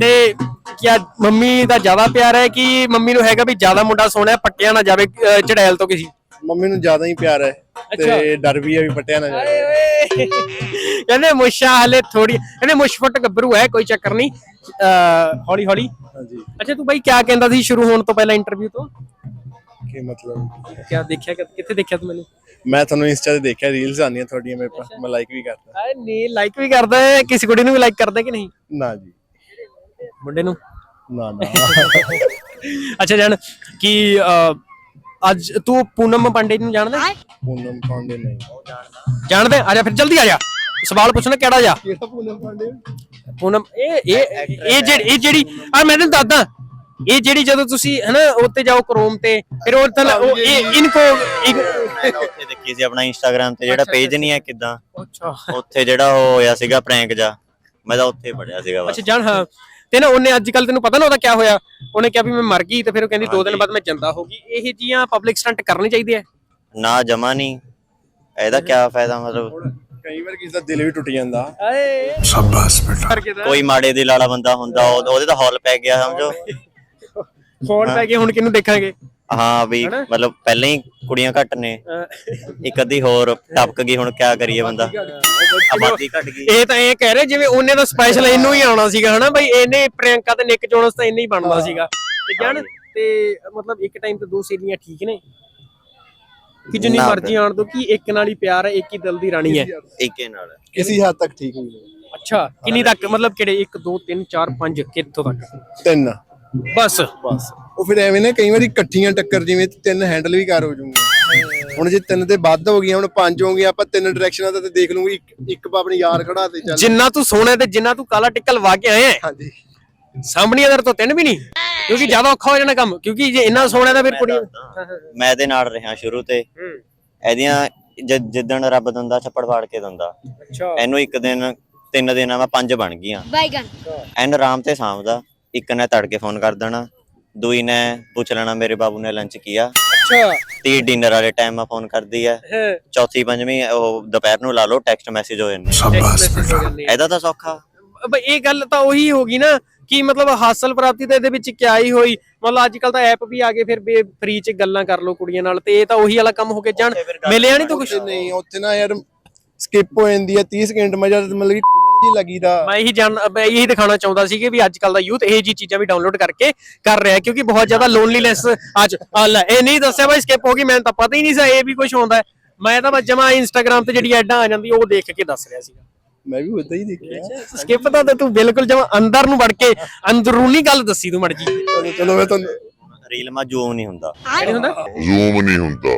ਤੇ ਕਿਆ ਮੰਮੀ ਦਾ ਜ਼ਿਆਦਾ ਪਿਆਰ ਹੈ ਕਿ ਮੰਮੀ ਨੂੰ ਹੈਗਾ ਵੀ ਜ਼ਿਆਦਾ ਮੁੰਡਾ ਸੋਹਣਾ ਹੈ, ਪੱਟਿਆ ਨਾ ਜਾਵੇ ਅਹ, ਚੜੈਲ ਤੋਂ ਕਿਸੇ? ਮੰਮੀ ਨੂੰ ਜ਼ਿਆਦਾ ਹੀ ਪਿਆਰ ਹੈ ਤੇ ਡਰ ਵੀ ਹੈ ਵੀ ਪਟਿਆ ਨਾ ਓਏ। ਕਹਿੰਦੇ ਮੁੱਛਾਂ ਹਲੇ ਥੋੜੀ ਕਹਿੰਦੇ ਮੁੱਛ ਫੁੱਟ ਗੱਭਰੂ ਹੈ ਕੋਈ ਚੱਕਰ ਨਹੀਂ। ਹੌਲੀ ਹੌਲੀ। ਹਾਂਜੀ। ਅੱਛਾ ਤੂੰ ਬਾਈ ਕੀ ਕਹਿੰਦਾ ਸੀ ਸ਼ੁਰੂ ਹੋਣ ਤੋਂ ਪਹਿਲਾਂ ਇੰਟਰਵਿਊ ਤੋਂ? ਕੀ ਮਤਲਬ? ਕੀ ਦੇਖਿਆ ਕਿ- ਕਿੱਥੇ ਦੇਖਿਆ ਤੂੰ ਮੈਨੂੰ? ਮੈਂ ਤੁਹਾਨੂੰ ਇੰਸਟਾ ਤੇ ਦੇਖਿਆ ਰੀਲਸ ਆਉਂਦੀਆਂ ਤੁਹਾਡੀਆਂ ਮੇਰੇ ਪਾਸ ਮੈਂ ਲਾਈਕ ਵੀ ਕਰਦਾ। ਆਏ ਨਹੀਂ ਲਾਈਕ ਵੀ ਕਰਦਾ ਹੈ ਕਿਸੇ ਕੁੜੀ ਨੂੰ ਵੀ ਲਾਈਕ ਕਰਦਾ ਕਿ ਨਹੀਂ? ਨਾ ਜੀ। ਮੁੰਡੇ ਨੂੰ? ਨਾ ਨਾ। ਅੱਛਾ ਜਾਨ ਕਿ ਅਹ, ਅੱਜ ਤੂੰ ਪੂਨਮ ਪਾਂਡੇ ਨੂੰ ਜਾਣਦਾ? ਪੂਨਮ ਪਾਂਡੇ ਨਹੀਂ। ਜਾਣਦੇ? ਆ ਜਾ ਫਿਰ ਜਲਦੀ ਆ ਜਾ। ਸਵਾਲ ਪੁੱਛਣਾ ਕਿਹੜਾ ਜਾ? ਕਿਹੜਾ ਪੂਨਮ ਪਾਂਡੇ? ਪੂਨਮ ਇਹ ਇਹ ਇਹ ਜਿਹੜੀ ਇਹ ਜਿਹੜੀ ਆ ਮੈਂ ਤੈਨੂੰ ਦੱਸਦਾ। ਇਹ ਜਿਹੜੀ ਜਦੋਂ ਤੁਸੀਂ ਹਨਾ ਉੱਤੇ ਜਾਓ ਕ੍ਰੋਮ ਤੇ ਫਿਰ ਉਹ ਤਾਂ ਉਹ ਇਹ ਇਨਕੋ ਇੱਕ ਮੈਂ ਉੱਥੇ ਦੇਖੀ ਸੀ ਆਪਣਾ ਇੰਸਟਾਗ੍ਰam ਤੇ ਜਿਹੜਾ ਪੇਜ। ਨਹੀਂ ਹੈ ਕਿਦਾਂ? ਅੱਛਾ। ਉੱਥੇ ਜਿਹੜਾ ਉਹ ਹੋਇਆ ਸੀਗਾ ਪ੍ਰੈਂਕ ਜਾ ਮੈਂ ਤਾਂ ਉੱਥੇ ਪੜਿਆ ਸੀਗਾ ਬਸ। ਅੱਛਾ ਜਾਨ ਹਾਂ। ਤੇ ਨਾ ਉਹਨੇ ਅੱਜ ਕੱਲ ਤੈਨੂੰ ਪਤਾ ਨਾ ਉਹਦਾ ਕੀ ਹੋਇਆ? ਉਹਨੇ ਕਿਹਾ ਵੀ ਮੈਂ ਮਰ ਗਈ ਤੇ ਫਿਰ ਉਹ ਕਹਿੰਦੀ 2 ਦਿਨ ਬਾਅਦ ਮੈਂ ਜਿੰਦਾ ਹੋ ਗਈ। ਇਹ ਜੀਆਂ ਪਬਲਿਕ ਸਟੰਟ ਕਰਨੇ ਚਾਹੀਦੇ ਆ ਨਾ ਜਮਾ ਨਹੀਂ। ਇਹਦਾ ਕੀ ਫਾਇਦਾ ਮਤਲਬ? ਕਈ ਵਾਰ ਕਿਸੇ ਦਾ ਦਿਲ ਵੀ ਟੁੱਟ ਜਾਂਦਾ। ਆਏ। ਸ਼ਾਬਾਸ਼ ਬੇਟਾ। ਕੋਈ ਮਾੜੇ ਦੇ ਲਾਲਾ ਬੰਦਾ ਹੁੰਦਾ ਉਹਦੇ ਤਾਂ ਹੌਲ ਪੈ ਗਿਆ ਸਮਝੋ। ਫੋਨ ਪੈ ਗਿਆ ਹੁਣ ਕਿਹਨੂੰ ਦੇਖਾਂਗੇ? ਹਾਂ ਵੀ ਹਨਾ? ਮਤਲਬ ਪਹਿਲਾਂ ਹੀ ਕੁੜੀਆਂ ਘੱਟ ਨੇ। ਇੱਕ ਅੱਧੀ ਹੋਰ ਟਪਕ ਗਈ ਹੁਣ ਕਿਆ ਕਰੀਏ ਬੰਦਾ? ਆਬਾਦੀ ਘਟ ਗਈ। ਇਹ ਤਾਂ ਇਹ ਕਹਿ ਰਹੇ ਜਿਵੇਂ ਉਹਨੇ ਤਾਂ ਸਪੈਸ਼ਲ ਇਹਨੂੰ ਹੀ ਆਉਣਾ ਸੀਗਾ ਹਨਾ ਬਈ ਇਹਨੇ ਪ੍ਰਿਯੰਕਾ ਤੇ ਨਿਕ ਜੋਨਸ ਤਾਂ ਇਹਨੇ ਹੀ ਬਣਨਾ ਸੀਗਾ। ਤੇ ਜਾਨ ਤੇ ਮਤਲਬ ਇੱਕ ਟਾਈਮ ਤੇ ਦੋ ਸਹੇਲੀਆਂ ਠੀਕ ਨੇ। ਕਿ ਜਿੰਨੀ ਨਾ ਮਰਜ਼ੀ ਆਣ ਦੋ ਕਿ ਇੱਕ ਨਾਲ ਹੀ ਪਿਆਰ ਹੈ ਇੱਕ ਹੀ ਦਿਲ ਦੀ ਰਾਣੀ ਹੈ। ਇੱਕੇ ਨਾਲ ਕਿਸੇ ਹੱਦ ਤੱਕ ਠੀਕ ਹੋਈ ਅੱਛਾ ਕਿੰਨੀ ਤੱਕ? ਮਤਲਬ ਕਿਹੜੇ? 1 2 3 4 5 ਕਿੱਥੋਂ ਤੱਕ? ਤਿੰਨ। ਬਸ। ਬਸ। ਉਹ ਫਿਰ ਐਵੇਂ ਨਾ ਕਈ ਵਾਰੀ ਇਕੱਠੀਆਂ ਟੱਕਰ ਜਿਵੇਂ ਤਿੰਨ ਹੈਂਡਲ ਵੀ ਕਰ ਹੋ ਜੂਗੇ ਹੁਣ ਜੇ ਤਿੰਨ ਤੇ ਵੱਧ ਹੋ ਗਈਆਂ ਹੁਣ ਪੰਜ ਹੋ ਗਈਆਂ ਆਪਾਂ ਤਿੰਨ ਡਾਇਰੈਕਸ਼ਨਾਂ ਦਾ ਤੇ ਦੇਖ ਲੂੰਗੀ ਇੱਕ ਪਾ ਆਪਣੀ ਯਾਰ ਖੜਾ ਤੇ ਚੱਲ। ਜਿੰਨਾ ਤੂੰ ਸੋਹਣਾ ਤੇ ਜਿੰਨਾ ਤੂੰ ਕਾਲਾ ਟਿੱਕਾ ਲਵਾ ਕੇ ਆਇਆ ਹੈ, ਹਾਂਜੀ। ਸਾਹਮਣੀਆਂ ਦਰ ਤੋਂ ਤਿੰਨ ਵੀ ਨਹੀਂ ਕਿਉਂਕਿ ਜ਼ਿਆਦਾ ਔਖਾ ਹੋ ਜਾਣਾ ਕੰਮ ਕਿਉਂਕਿ ਜੇ ਇੰਨਾ ਸੋਹਣਾ ਤਾਂ ਫਿਰ ਕੁੜੀਆਂ ਮੈਂ ਇਹਦੇ ਨਾਲ ਰਿਹਾ ਸ਼ੁਰੂ ਤੇ। ਇਹਦੀਆਂ ਜ- ਜਿੱਦਣ ਰੱਬ ਦਿੰਦਾ ਛੱਪੜ ਫਾੜ ਕੇ ਦਿੰਦਾ। ਅੱਛਾ। ਇਹਨੂੰ ਇੱਕ ਦਿਨ ਤਿੰਨ ਦਿਨਾਂ ਮੈਂ ਪੰਜ ਬਣ ਗਈਆਂ। ਬਾਈਗਨ ਐਨ ਆਰਾਮ ਤੇ ਸਾਂਭਦਾ। ਇੱਕ ਨੇ ਤੜਕੇ ਫੋਨ ਕਰ ਦੇਣਾ ਦੂਈ ਨੇ ਪੁੱਛ ਲੈਣਾ ਮੇਰੇ ਬਾਬੂ ਨੇ ਲੰਚ ਕੀਆ ਅੱਛਾ। ਤੀ ਡਿਨਰ ਵਾਲੇ ਟਾਈਮ ਆ ਫੋਨ ਕਰਦੀ ਹੈ। ਚੌਥੀ ਪੰਜਵੀਂ ਉਹ ਦੁਪਹਿਰ ਨੂੰ ਲਾ ਲਓ ਟੈਕਸਟ ਮੈਸੇਜ ਹੋ ਜਾਂਦੇ ਸ਼ਾਬਾਸ਼। ਇਹਦਾ ਤਾਂ ਸੌਖਾ। ਬਈ ਇਹ ਗੱਲ ਤਾਂ ਉਹੀ ਹੋ ਗਈ ਨਾ ਕਿ ਮਤਲਬ ਹਾਸਲ ਪ੍ਰਾਪਤੀ ਤਾਂ ਇਹਦੇ ਵਿੱਚ ਕਿਆ ਹੀ ਹੋਈ। ਮਤਲਬ ਅੱਜ ਕੱਲ ਤਾਂ ਐਪ ਵੀ ਆ ਗਏ ਫਿਰ ਫ੍ਰੀ ਚ ਗੱਲਾਂ ਕਰ ਲਓ ਕੁੜੀਆਂ ਨਾਲ ਤੇ ਇਹ ਤਾਂ ਉਹੀ ਵਾਲਾ ਕੰਮ ਹੋ ਕੇ ਜਾਣ ਮਿਲਿਆ ਨਹੀਂ ਤੂੰ ਕੁਛ? ਨਹੀਂ ਉੱਥੇ ਨਾ ਯਾਰ ਸਕਿਪ ਹੋ ਜਾਂਦੀ ਹੈ 30 ਸਕਿੰਟ ਮੈਂ ਮਤਲਬ ਕਿ ਜੀ ਲੱਗੀਦਾ ਮੈਂ ਇਹੀ ਜਾਣ ਮੈਂ ਇਹੀ ਦਿਖਾਉਣਾ ਚਾਹੁੰਦਾ ਸੀ ਕਿ ਵੀ ਅੱਜ ਕੱਲ ਦਾ ਯੂਥ ਇਹ ਜੀ ਚੀਜ਼ਾਂ ਵੀ ਡਾਊਨਲੋਡ ਕਰਕੇ ਕਰ ਰਿਹਾ ਕਿਉਂਕਿ ਬਹੁਤ ਜ਼ਿਆਦਾ ਲੋਨਲੀਨੈਸ ਅੱਜ ਇਹ ਨਹੀਂ ਦੱਸਿਆ ਬਾਈ ਸਕਿਪ ਹੋ ਗਈ ਮੈਨੂੰ ਤਾਂ ਪਤਾ ਹੀ ਨਹੀਂ ਸੀ ਇਹ ਵੀ ਕੁਝ ਹੁੰਦਾ ਮੈਂ ਤਾਂ ਬਸ ਜਮਾ ਇੰਸਟਾਗ੍ਰam ਤੇ ਜਿਹੜੀ ਐਡਾਂ ਆ ਜਾਂਦੀ ਉਹ ਦੇਖ ਕੇ ਦੱਸ ਰਿਹਾ ਸੀਗਾ। ਮੈਂ ਵੀ ਉਦਾਂ ਹੀ ਦੇਖਿਆ। ਸਕਿਪ ਤਾਂ ਤੂੰ ਬਿਲਕੁਲ ਜਮਾ ਅੰਦਰ ਨੂੰ ਵੜ ਕੇ ਅੰਦਰੂਨੀ ਗੱਲ ਦੱਸੀ ਤੂੰ ਮੜ ਜੀ ਚਲੋ ਮੈਂ ਤੁਹਾਨੂੰ ਰੀਲ ਮਾ ਜ਼ੂਮ ਨਹੀਂ ਹੁੰਦਾ। ਕਿਹੜੀ ਹੁੰਦਾ? ਜ਼ੂਮ ਨਹੀਂ ਹੁੰਦਾ।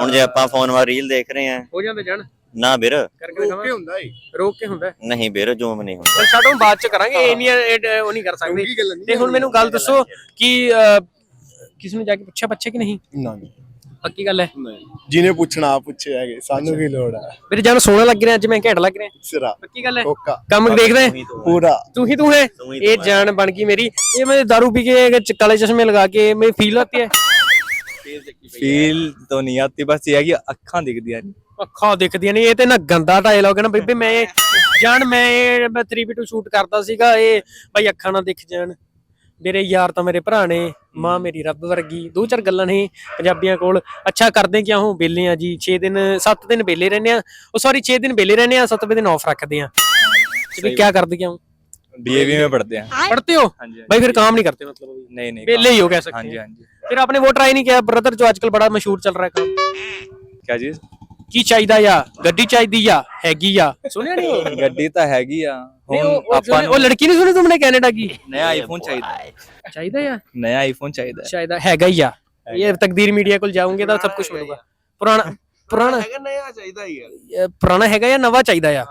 ਹੁਣ ਜੇ ਆਪਾਂ ਫੋਨ ਮਾ ਰੀਲ ਦੇਖ ਰਹੇ ਆ ਹੋ ਜਾਂਦੇ ਜਾਣ। ਨਾ ਵੀਰ। ਰੋਕ ਹੁੰਦਾ ਏ। ਰੋਕ ਹੁੰਦਾ ਨਹੀਂ ਵੀਰ ਜੋਮ ਨਹੀਂ ਹੁੰਦਾ। ਛੱਡੋ ਬਾਅਦ ਚ ਕਰਾਂਗੇ। ਇਹ ਨਹੀਂ ਇਹ ਉਹ ਨਹੀਂ ਕਰ ਸਕਦੇ। ਤੇ ਹੁਣ ਮੈਨੂੰ ਗੱਲ ਦੱਸੋ ਕਿ ਕਿਸ ਨੂੰ ਜਾ ਕੇ ਪੁੱਛਿਆ ਬੱਚੇ ਕਿ ਨਹੀਂ? ਨਾ ਪੱਕੀ ਗੱਲ ਹੈ। ਜਿਹਨੇ ਪੁੱਛਣਾ ਆ ਪੁੱਛੇ ਹੈਗੇ। ਸਾਨੂੰ ਕੀ ਲੋੜ ਆ? ਮੇਰੇ ਜਾਨ ਸੋਹਣਾ ਲੱਗ ਰਿਹਾ ਅੱਜ ਮੈਂ ਘੈਂਟ ਲੱਗ ਰਿਹਾ। ਸਿਰਾ। ਪੱਕੀ ਗੱਲ ਹੈ। ਕੰਮ ਦੇਖਦਾ ਹੈ। ਪੂਰਾ। ਤੂੰ ਹੀ ਤੂੰ ਹੈ। ਇਹ ਜਾਨ ਬਣ ਗਈ ਮੇਰੀ। ਇਹ ਮੈਂ दारू ਪੀ ਕੇ ਕਾਲੇ ਚਸ਼ਮੇ ਲਗਾ ਕੇ ਮੇਰੀ ਫੀਲ ਆਤੀ ਹੈ। ਫੀਲ ਤਾਂ ਨਹੀਂ ਆਤੀ ਬਸ ਇਹ ਹੈ ਕਿ ਅੱਖਾਂ ਦਿਖਦੀਆਂ ਨਹੀਂ ਅੱਖਾਂ ਦਿਖਦੀਆਂ ਨਹੀਂ ਇਹ ਤੇ ਨਾ ਗੰਦਾ ਡਾਇਲੌਗ ਹੈ ਨਾ ਬੇਬੇ ਮੈਂ ਜਾਨ ਮੈਂ ਇਹ- ਮੈਂ 3v2 ਸ਼ੂਟ ਕਰਦਾ ਸੀਗਾ ਇਹ ਭਾਈ ਅੱਖਾਂ ਨਾ ਦਿਖ ਜਾਣ ਮੇਰੇ ਯਾਰ ਤਾਂ ਮੇਰੇ ਭਰਾ ਨੇ ਮਾਂ ਮੇਰੀ ਰੱਬ ਵਰਗੀ ਦੋ ਚਾਰ ਗੱਲਾਂ ਨੇ ਪੰਜਾਬੀਆਂ ਕੋਲ ਅੱਛਾ ਕਰਦੇ ਕਿਆ ਹੋ ਬੇਲੇ ਆ ਜੀ 6 ਦਿਨ 7 ਦਿਨ ਬੇਲੇ ਰਹਿੰਦੇ ਆ ਉਹ ਸੌਰੀ 6 ਦਿਨ ਬੇਲੇ ਰਹਿੰਦੇ ਆ 7ਵੇਂ ਦਿਨ ਆਫ ਰੱਖਦੇ ਆ ਤੇ ਵੀ ਕਿਆ ਕਰਦੇ ਕਿਆ ਹੋ डीएवी में पढ़ते हैं पढ़ते हो हाँ जी हाँ भाई फिर काम नहीं करते मतलब अभी। जी। नहीं नहीं बेले ही हो कह सकते हाँ हैं जी हाँ जी फिर आपने वो ट्राई नहीं किया ब्रदर जो आजकल बड़ा मशहूर चल रहा है काम क्या चीज ਕੀ ਚਾਹੀਦਾ ਆ? ਗੱਡੀ ਚਾਹੀਦੀ ਆ? ਹੈਗੀ ਆ? ਸੁਣਿਆ ਨਹੀਂ ਗੱਡੀ ਤਾਂ ਹੈਗੀ ਆ। ਹੁਣ ਆਪਾਂ ਸੁਣਿਆ- ਉਹ ਲੜਕੀ ਨਹੀਂ ਸੁਣੀ ਤੁਮਨੇ ਕੈਨੇਡਾ ਕੀ? ਨਵਾਂ ਆਈਫੋਨ ਚਾਹੀਦਾ। ਚਾਹੀਦਾ ਆ? ਨਵਾਂ ਆਈਫੋਨ ਚਾਹੀਦਾ। ਚਾਹੀਦਾ। ਹੈਗਾ ਹੀ ਆ। ਇਹ ਤਕਦੀਰ ਮੀਡੀਆ ਕੋਲ ਜਾਉਂਗੇ ਤਾਂ ਸਭ ਕੁਝ ਮਿਲੂਗਾ। ਪੁਰਾਣਾ ਪੁਰਾਣਾ ਹੈਗਾ ਨਵਾਂ ਚਾਹੀਦਾ ਹੀ ਹੈ ਅਹ ਪੁਰਾਣਾ ਹੈਗਾ ਜਾਂ ਨਵਾਂ ਚਾਹੀਦਾ ਆ?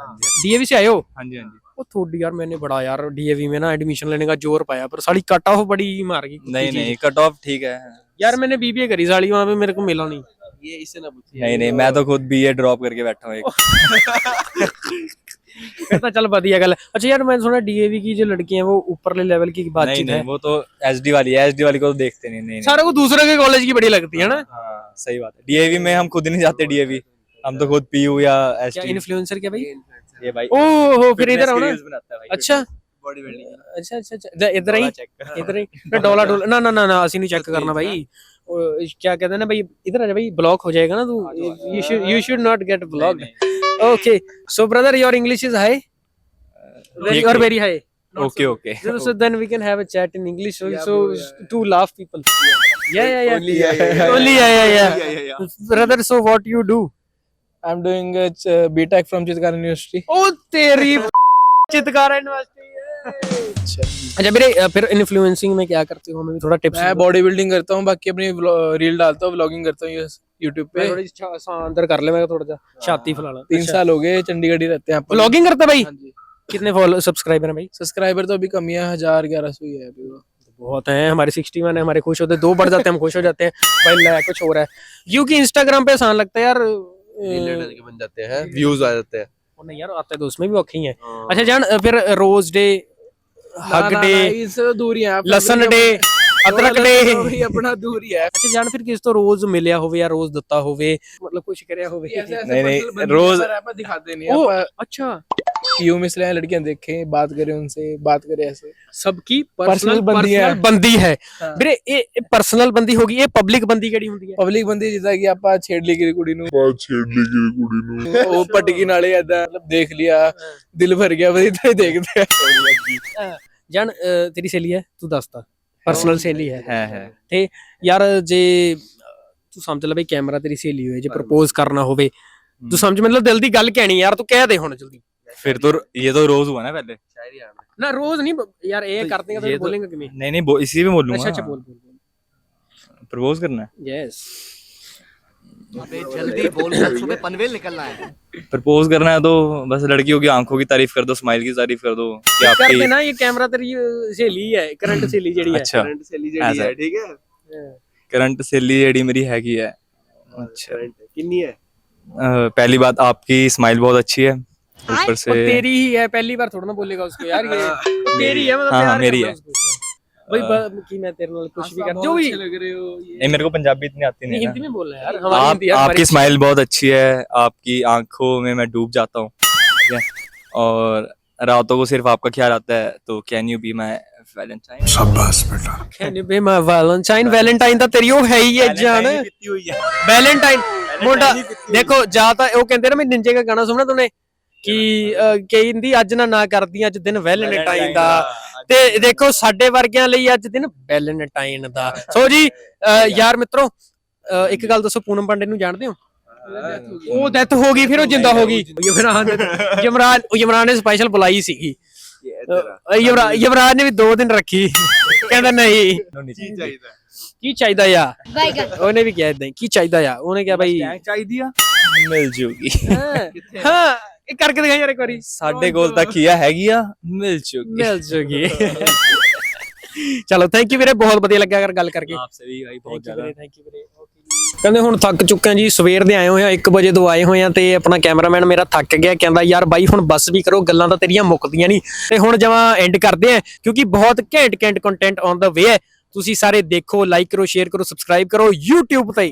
ਡੀਏਵੀ ਸੇ ਆਇਓ ਹਾਂਜੀ ਹਾਂਜੀ। ਉਹ ਥੋੜੀ ਯਾਰ ਮੈਨੇ ਬੜਾ ਯਾਰ ਡੀਏਵੀ ਮੇ ਨਾ ਐਡਮਿਸ਼ਨ ਲੈਣੇ ਦਾ ਜ਼ੋਰ ਪਾਇਆ ਪਰ ਸਾਲੀ ਕਟ ਆਫ ਬੜੀ ਮਾਰ ਗਈ। ਨਹੀਂ ਨਹੀਂ ਕਟ ਆਫ ਠੀਕ ਹੈ। ਯਾਰ ਮੈਨੇ ਬੀਬੀਏ ਕਰੀ ਸਾਲੀ वहां पे मेरे को मिला ਇਹ ਇਸੇ ਨਾ ਪੁੱਛੀ नहीं नहीं मैं तो खुद बीए ड्रॉप करके बैठा हूँ एक फिर तो चल बढ़िया गल अच्छा यार मैंने सुना डीएवी की जो लड़कियां हैं वो ऊपरले लेवल की नहीं बातचीत नहीं है वो तो एचडी वाली है एचडी वाली को तो देखते नहीं नहीं, नहीं सारे को दूसरे के कॉलेज की बड़ी लगती है ना हाँ सही बात है डीएवी में हम खुद ही नहीं जाते डीएवी हम तो खुद पीयू या क्या एसटी इन्फ्लुएंसर क्या भाई ये भाई ओह हो फिर fitness इधर आओ के ना reels बनाता है भाई अच्छा ਬੋਡੀ ਬਿਲਡਿੰਗ ਅੱਛਾ ਅੱਛਾ ਅੱਛਾ ਇਧਰ ਹੀ check ਇਧਰ ਹੀ ਨਾ ਡੋਲਾ ਡੋਲਾ ਨਾ ਨਾ ਨਾ ਨਾ ਅਸੀਂ ਨਹੀਂ ਚੈੱਕ ਕਰਨਾ ਭਾਈ क्या कहते हैं ना भाई इधर आ भाई ब्लॉक हो जाएगा ना तू। You should not get block okay so brother your English is high और very high okay okay so then we can have a chat in English so to laugh people yeah yeah yeah only yeah yeah yeah brother so what you do I am doing BTech from Chitkara university oh तेरी Chitkara university अच्छा। मेरे फिर influencing में क्या करते हो? हमें भी थोड़ा टिप्स मैं बॉडी बिल्डिंग करता हूँ बाकी अपनी रील डालता हूँ व्लॉगिंग करता हूँ यूट्यूब पे। थोड़ी अंदर कर ले मैं थोड़ा सा छाती फैला ला। तीन साल हो गए चंडीगढ़ ही रहते हैं व्लॉगिंग करता भाई? हाँ जी। कितने फॉलो सब्सक्राइबर हैं भाई? सब्सक्राइबर तो अभी कम ही है हज़ार ग्यारह सौ ही है अभी तो। बहुत हैं हमारे 61 है हमारे खुश होते हैं दो बढ़ जाते हैं हम खुश हो जाते हैं। भाई लाया कुछ हो रहा है। क्योंकि इंस्टाग्राम पे आसान लगता है यार बन जाते हैं व्यूज़ आ जाते हैं। वो नहीं यार आते तो उसमें भी औखी है अच्छा जान फिर रोज डे हग डे इससे दूरी है ਲਸਣ ਡੇ ਅਦਰਕ ਡੇ ਵੀ ਆਪਣਾ ਦੂਰੀ ਹੈ ਅੱਛਾ ਜਾਨ ਫਿਰ ਕਿਸ ਤੋਂ ਰੋਜ਼ ਮਿਲਿਆ ਹੋਵੇ ਜਾਂ ਰੋਜ਼ ਦਿੱਤਾ ਹੋਵੇ? ਮਤਲਬ ਕੁਝ ਕਰਿਆ ਹੋਵੇ। ਨਹੀਂ ਨਹੀਂ ਰੋਜ਼ ਆਪਾਂ ਦਿਖਾਦੇ ਨਹੀਂ ਉਹ ਅੱਛਾ। यू में इसलिए लड़कियां देखें बात करें उनसे बात करें ऐसे सबकी Personal पर्सनल ਬੰਦੀ ਹੈ। ਬੰਦੀ ਹੈ ਹਾਂ। ਵੀਰੇ ਇਹ ਪਰਸਨਲ ਬੰਦੀ ਹੋ ਗਈ ਇਹ ਪਬਲਿਕ ਬੰਦੀ ਕਿਹੜੀ ਹੁੰਦੀ ਹੈ ਪਬਲਿਕ ਬੰਦੀ ਜਿੱਦਾਂ ਕਿ ਆਪਾਂ ਛੇੜ ਲਈ ਕਿਸੇ ਕੁੜੀ ਨੂੰ ਬਾਤ ਛੇੜ ਲਈ ਕਿ ਕੁੜੀ ਨੂੰ ਉਹ ਪਟਕੀ ਨਾਲੇ ਏਦਾਂ ਮਤਲਬ ਦੇਖ ਲਿਆ ਦਿਲ ਭਰ ਗਿਆ ਬਸ ਇਦਾਂ ਹੀ ਦੇਖਦੇ ਆ ਜਾਨ ਅ, ਤੇਰੀ ਸਹੇਲੀ ਹੈ ਤੂੰ ਦੱਸਤਾ ਪਰਸਨਲ ਸਹੇਲੀ ਹੈ ਹੈ ਹੈ ਤੇ ਯਾਰ ਜੇ ਤੂੰ ਸਮਝ ਲੈ ਬਈ ਕੈਮਰਾ ਤੇਰੀ ਸਹੇਲੀ ਹੋਏ ਜੇ ਪ੍ਰਪੋਜ਼ ਕਰਨਾ ਹੋਵੇ ਤੂੰ ਸਮਝ ਮਤਲਬ ਦਿਲ ਦੀ ਗੱਲ ਕਹਿਣੀ ਯਾਰ ਤੂੰ ਕਹਿ ਦੇ ਹੁਣ ਜਲਦੀ फिर तो ये तो रोज हुआ ना पहले। ना रोज नहीं यार ये तो करते हैं तो, तो बोलेंगे कि नहीं? नहीं नहीं इसी पे बोलूँगा। अच्छा अच्छा बोल बोल प्रपोज करना है। यस अबे जल्दी बोल सुबह पनवेल निकलना है। प्रपोज करना है तो बस लड़कियों की आँखों की तारीफ़ कर दो स्माइल की तारीफ़ कर दो कि आपकी ना ये कैमरा तेरी सहेली है करंट सहेली जड़ी है। अच्छा। करंट सहेली जड़ी है ठीक है? करंट सहेली जड़ी मेरी है। की अच्छा। है। अच्छा कितनी है पहली बात आपकी स्माइल बहुत अच्छी है। ऊपर से और तेरी ही है पहली बार थोड़ा ना बोलेगा उसको यार ये वो तेरी है मतलब हाँ, हाँ, प्यार मेरी करना है। उसको। भाई ब- कि मैं तेरे नाल कुछ भी कर जो भी नहीं मेरे को पंजाबी इतनी आती नहीं, नहीं हिंदी है में बोल रहा है यार ना। हमारी आप हिंदी यार आपकी हमारी- स्माइल बहुत अच्छी है आपकी आंखों में मैं डूब जाता हूँ ठीक है और रातों को सिर्फ आपका ख्याल आता है तो can you be my valentine ਸ਼ਾਬਾਸ਼ ਬੇਟਾ Can you be my Valentine Valentine ਤਾਂ ਤੇਰੀ ਉਹ ਹੈ ਹੀ ਹੈ ਜਾਨ ਵੈਲੈਂਟਾਈਨ ਮੁੰਡਾ ਦੇਖੋ ਜਾਂ ਤਾਂ ਉਹ ਕਹਿੰਦੇ ਨਾ ਮੈਂ ਨਿੰਜੇ ਦਾ ਗਾਣਾ ਸੁਣਨਾ ਤੂਨੇ ਕਿ ਕਹਿੰਦੀ ਅੱਜ ਨਾ ਨਾ ਕਰਦੀ ਅੱਜ ਦਿਨ ਵੈਲੈਂਟਾਈਨ ਦਾ। ਤੇ ਦੇਖੋ ਸਾਡੇ ਵਰਗਿਆਂ ਲਈ ਅੱਜ ਦਿਨ ਵੈਲੈਂਟਾਈਨ ਦਾ। ਸੋ ਜੀ ਯਾਰ ਮਿੱਤਰੋ ਇੱਕ ਗੱਲ ਦੱਸੋ ਪੂਨਮ ਪੰਡੇ ਨੂੰ ਜਾਣਦੇ ਹੋ? ਉਹ ਡੈਥ ਹੋ ਗਈ ਫਿਰ ਉਹ ਜਿੰਦਾ ਹੋ ਗਈ। ਯਮਰਾਨ ਯਮਰਾਨ ਯਮਰਾਨ ਨੇ ਸਪੈਸ਼ਲ ਬੁਲਾਈ ਸੀਗੀ। ਯਮਰਾਨ ਯਮਰਾਨ ਨੇ ਵੀ 2 ਦਿਨ ਰੱਖੀ। ਕਹਿੰਦਾ ਨਹੀਂ। ਕੀ ਚਾਹੀਦਾ? ਕੀ ਚਾਹੀਦਾ ਯਾ ਉਹਨੇ ਵੀ ਕਿਹਾ ਇਦਾਂ ਕੀ ਚਾਹੀਦਾ ਯਾ ਉਹਨੇ ਕਿਹਾ ਭਾਈ ਚਾਹੀਦੀ ਆ। ਮਿਲ ਜੂਗੀ। ਹਾਂ। ਇਹ ਕਰਕੇ ਦਿਖਾ ਯਾਰ ਇੱਕ ਵਾਰੀ। ਸਾਡੇ ਕੋਲ ਤਾਂ ਕੀਆ ਹੈਗੀ ਆ ਮਿਲ ਚੁੱਕੀ ਮਿਲ ਚੁੱਕੀ ਚਲੋ ਥੈਂਕ ਯੂ ਵੀਰੇ ਬਹੁਤ ਵਧੀਆ ਲੱਗਿਆ ਅਗਰ ਗੱਲ ਕਰਕੇ। ਆਪ ਸਹੀ ਭਾਈ ਬਹੁਤ ਜ਼ਿਆਦਾ। ਥੈਂਕ ਯੂ ਵੀਰੇ ਕਹਿੰਦੇ ਹੁਣ ਥੱਕ ਚੁੱਕੇ ਜੀ ਸਵੇਰ ਦੇ ਆਏ ਹੋਏ 1 ਵਜੇ ਤੋਂ ਆਏ ਹੋਏ ਆ ਤੇ ਆਪਣਾ ਕੈਮਰਾਮੈਨ ਮੇਰਾ ਥੱਕ ਗਿਆ ਕਹਿੰਦਾ ਯਾਰ ਬਾਈ ਹੁਣ ਬਸ ਵੀ ਕਰੋ ਗੱਲਾਂ ਤਾਂ ਤੇਰੀਆਂ ਮੁੱਕਦੀਆਂ ਨਹੀਂ। ਤੇ ਹੁਣ ਜਮਾ ਐਂਡ ਕਰਦੇ ਆ ਕਿਉਂਕਿ ਬਹੁਤ ਘੈਂਟ ਘੈਂਟ ਕੰਟੈਂਟ ਔਨ ਦਾ ਵੇ ਹੈ। ਤੁਸੀਂ ਸਾਰੇ ਦੇਖੋ ਲਾਈਕ ਕਰੋ ਸ਼ੇਅਰ ਕਰੋ ਸਬਸਕ੍ਰਾਈਬ ਕਰੋ YouTube ਤੇ।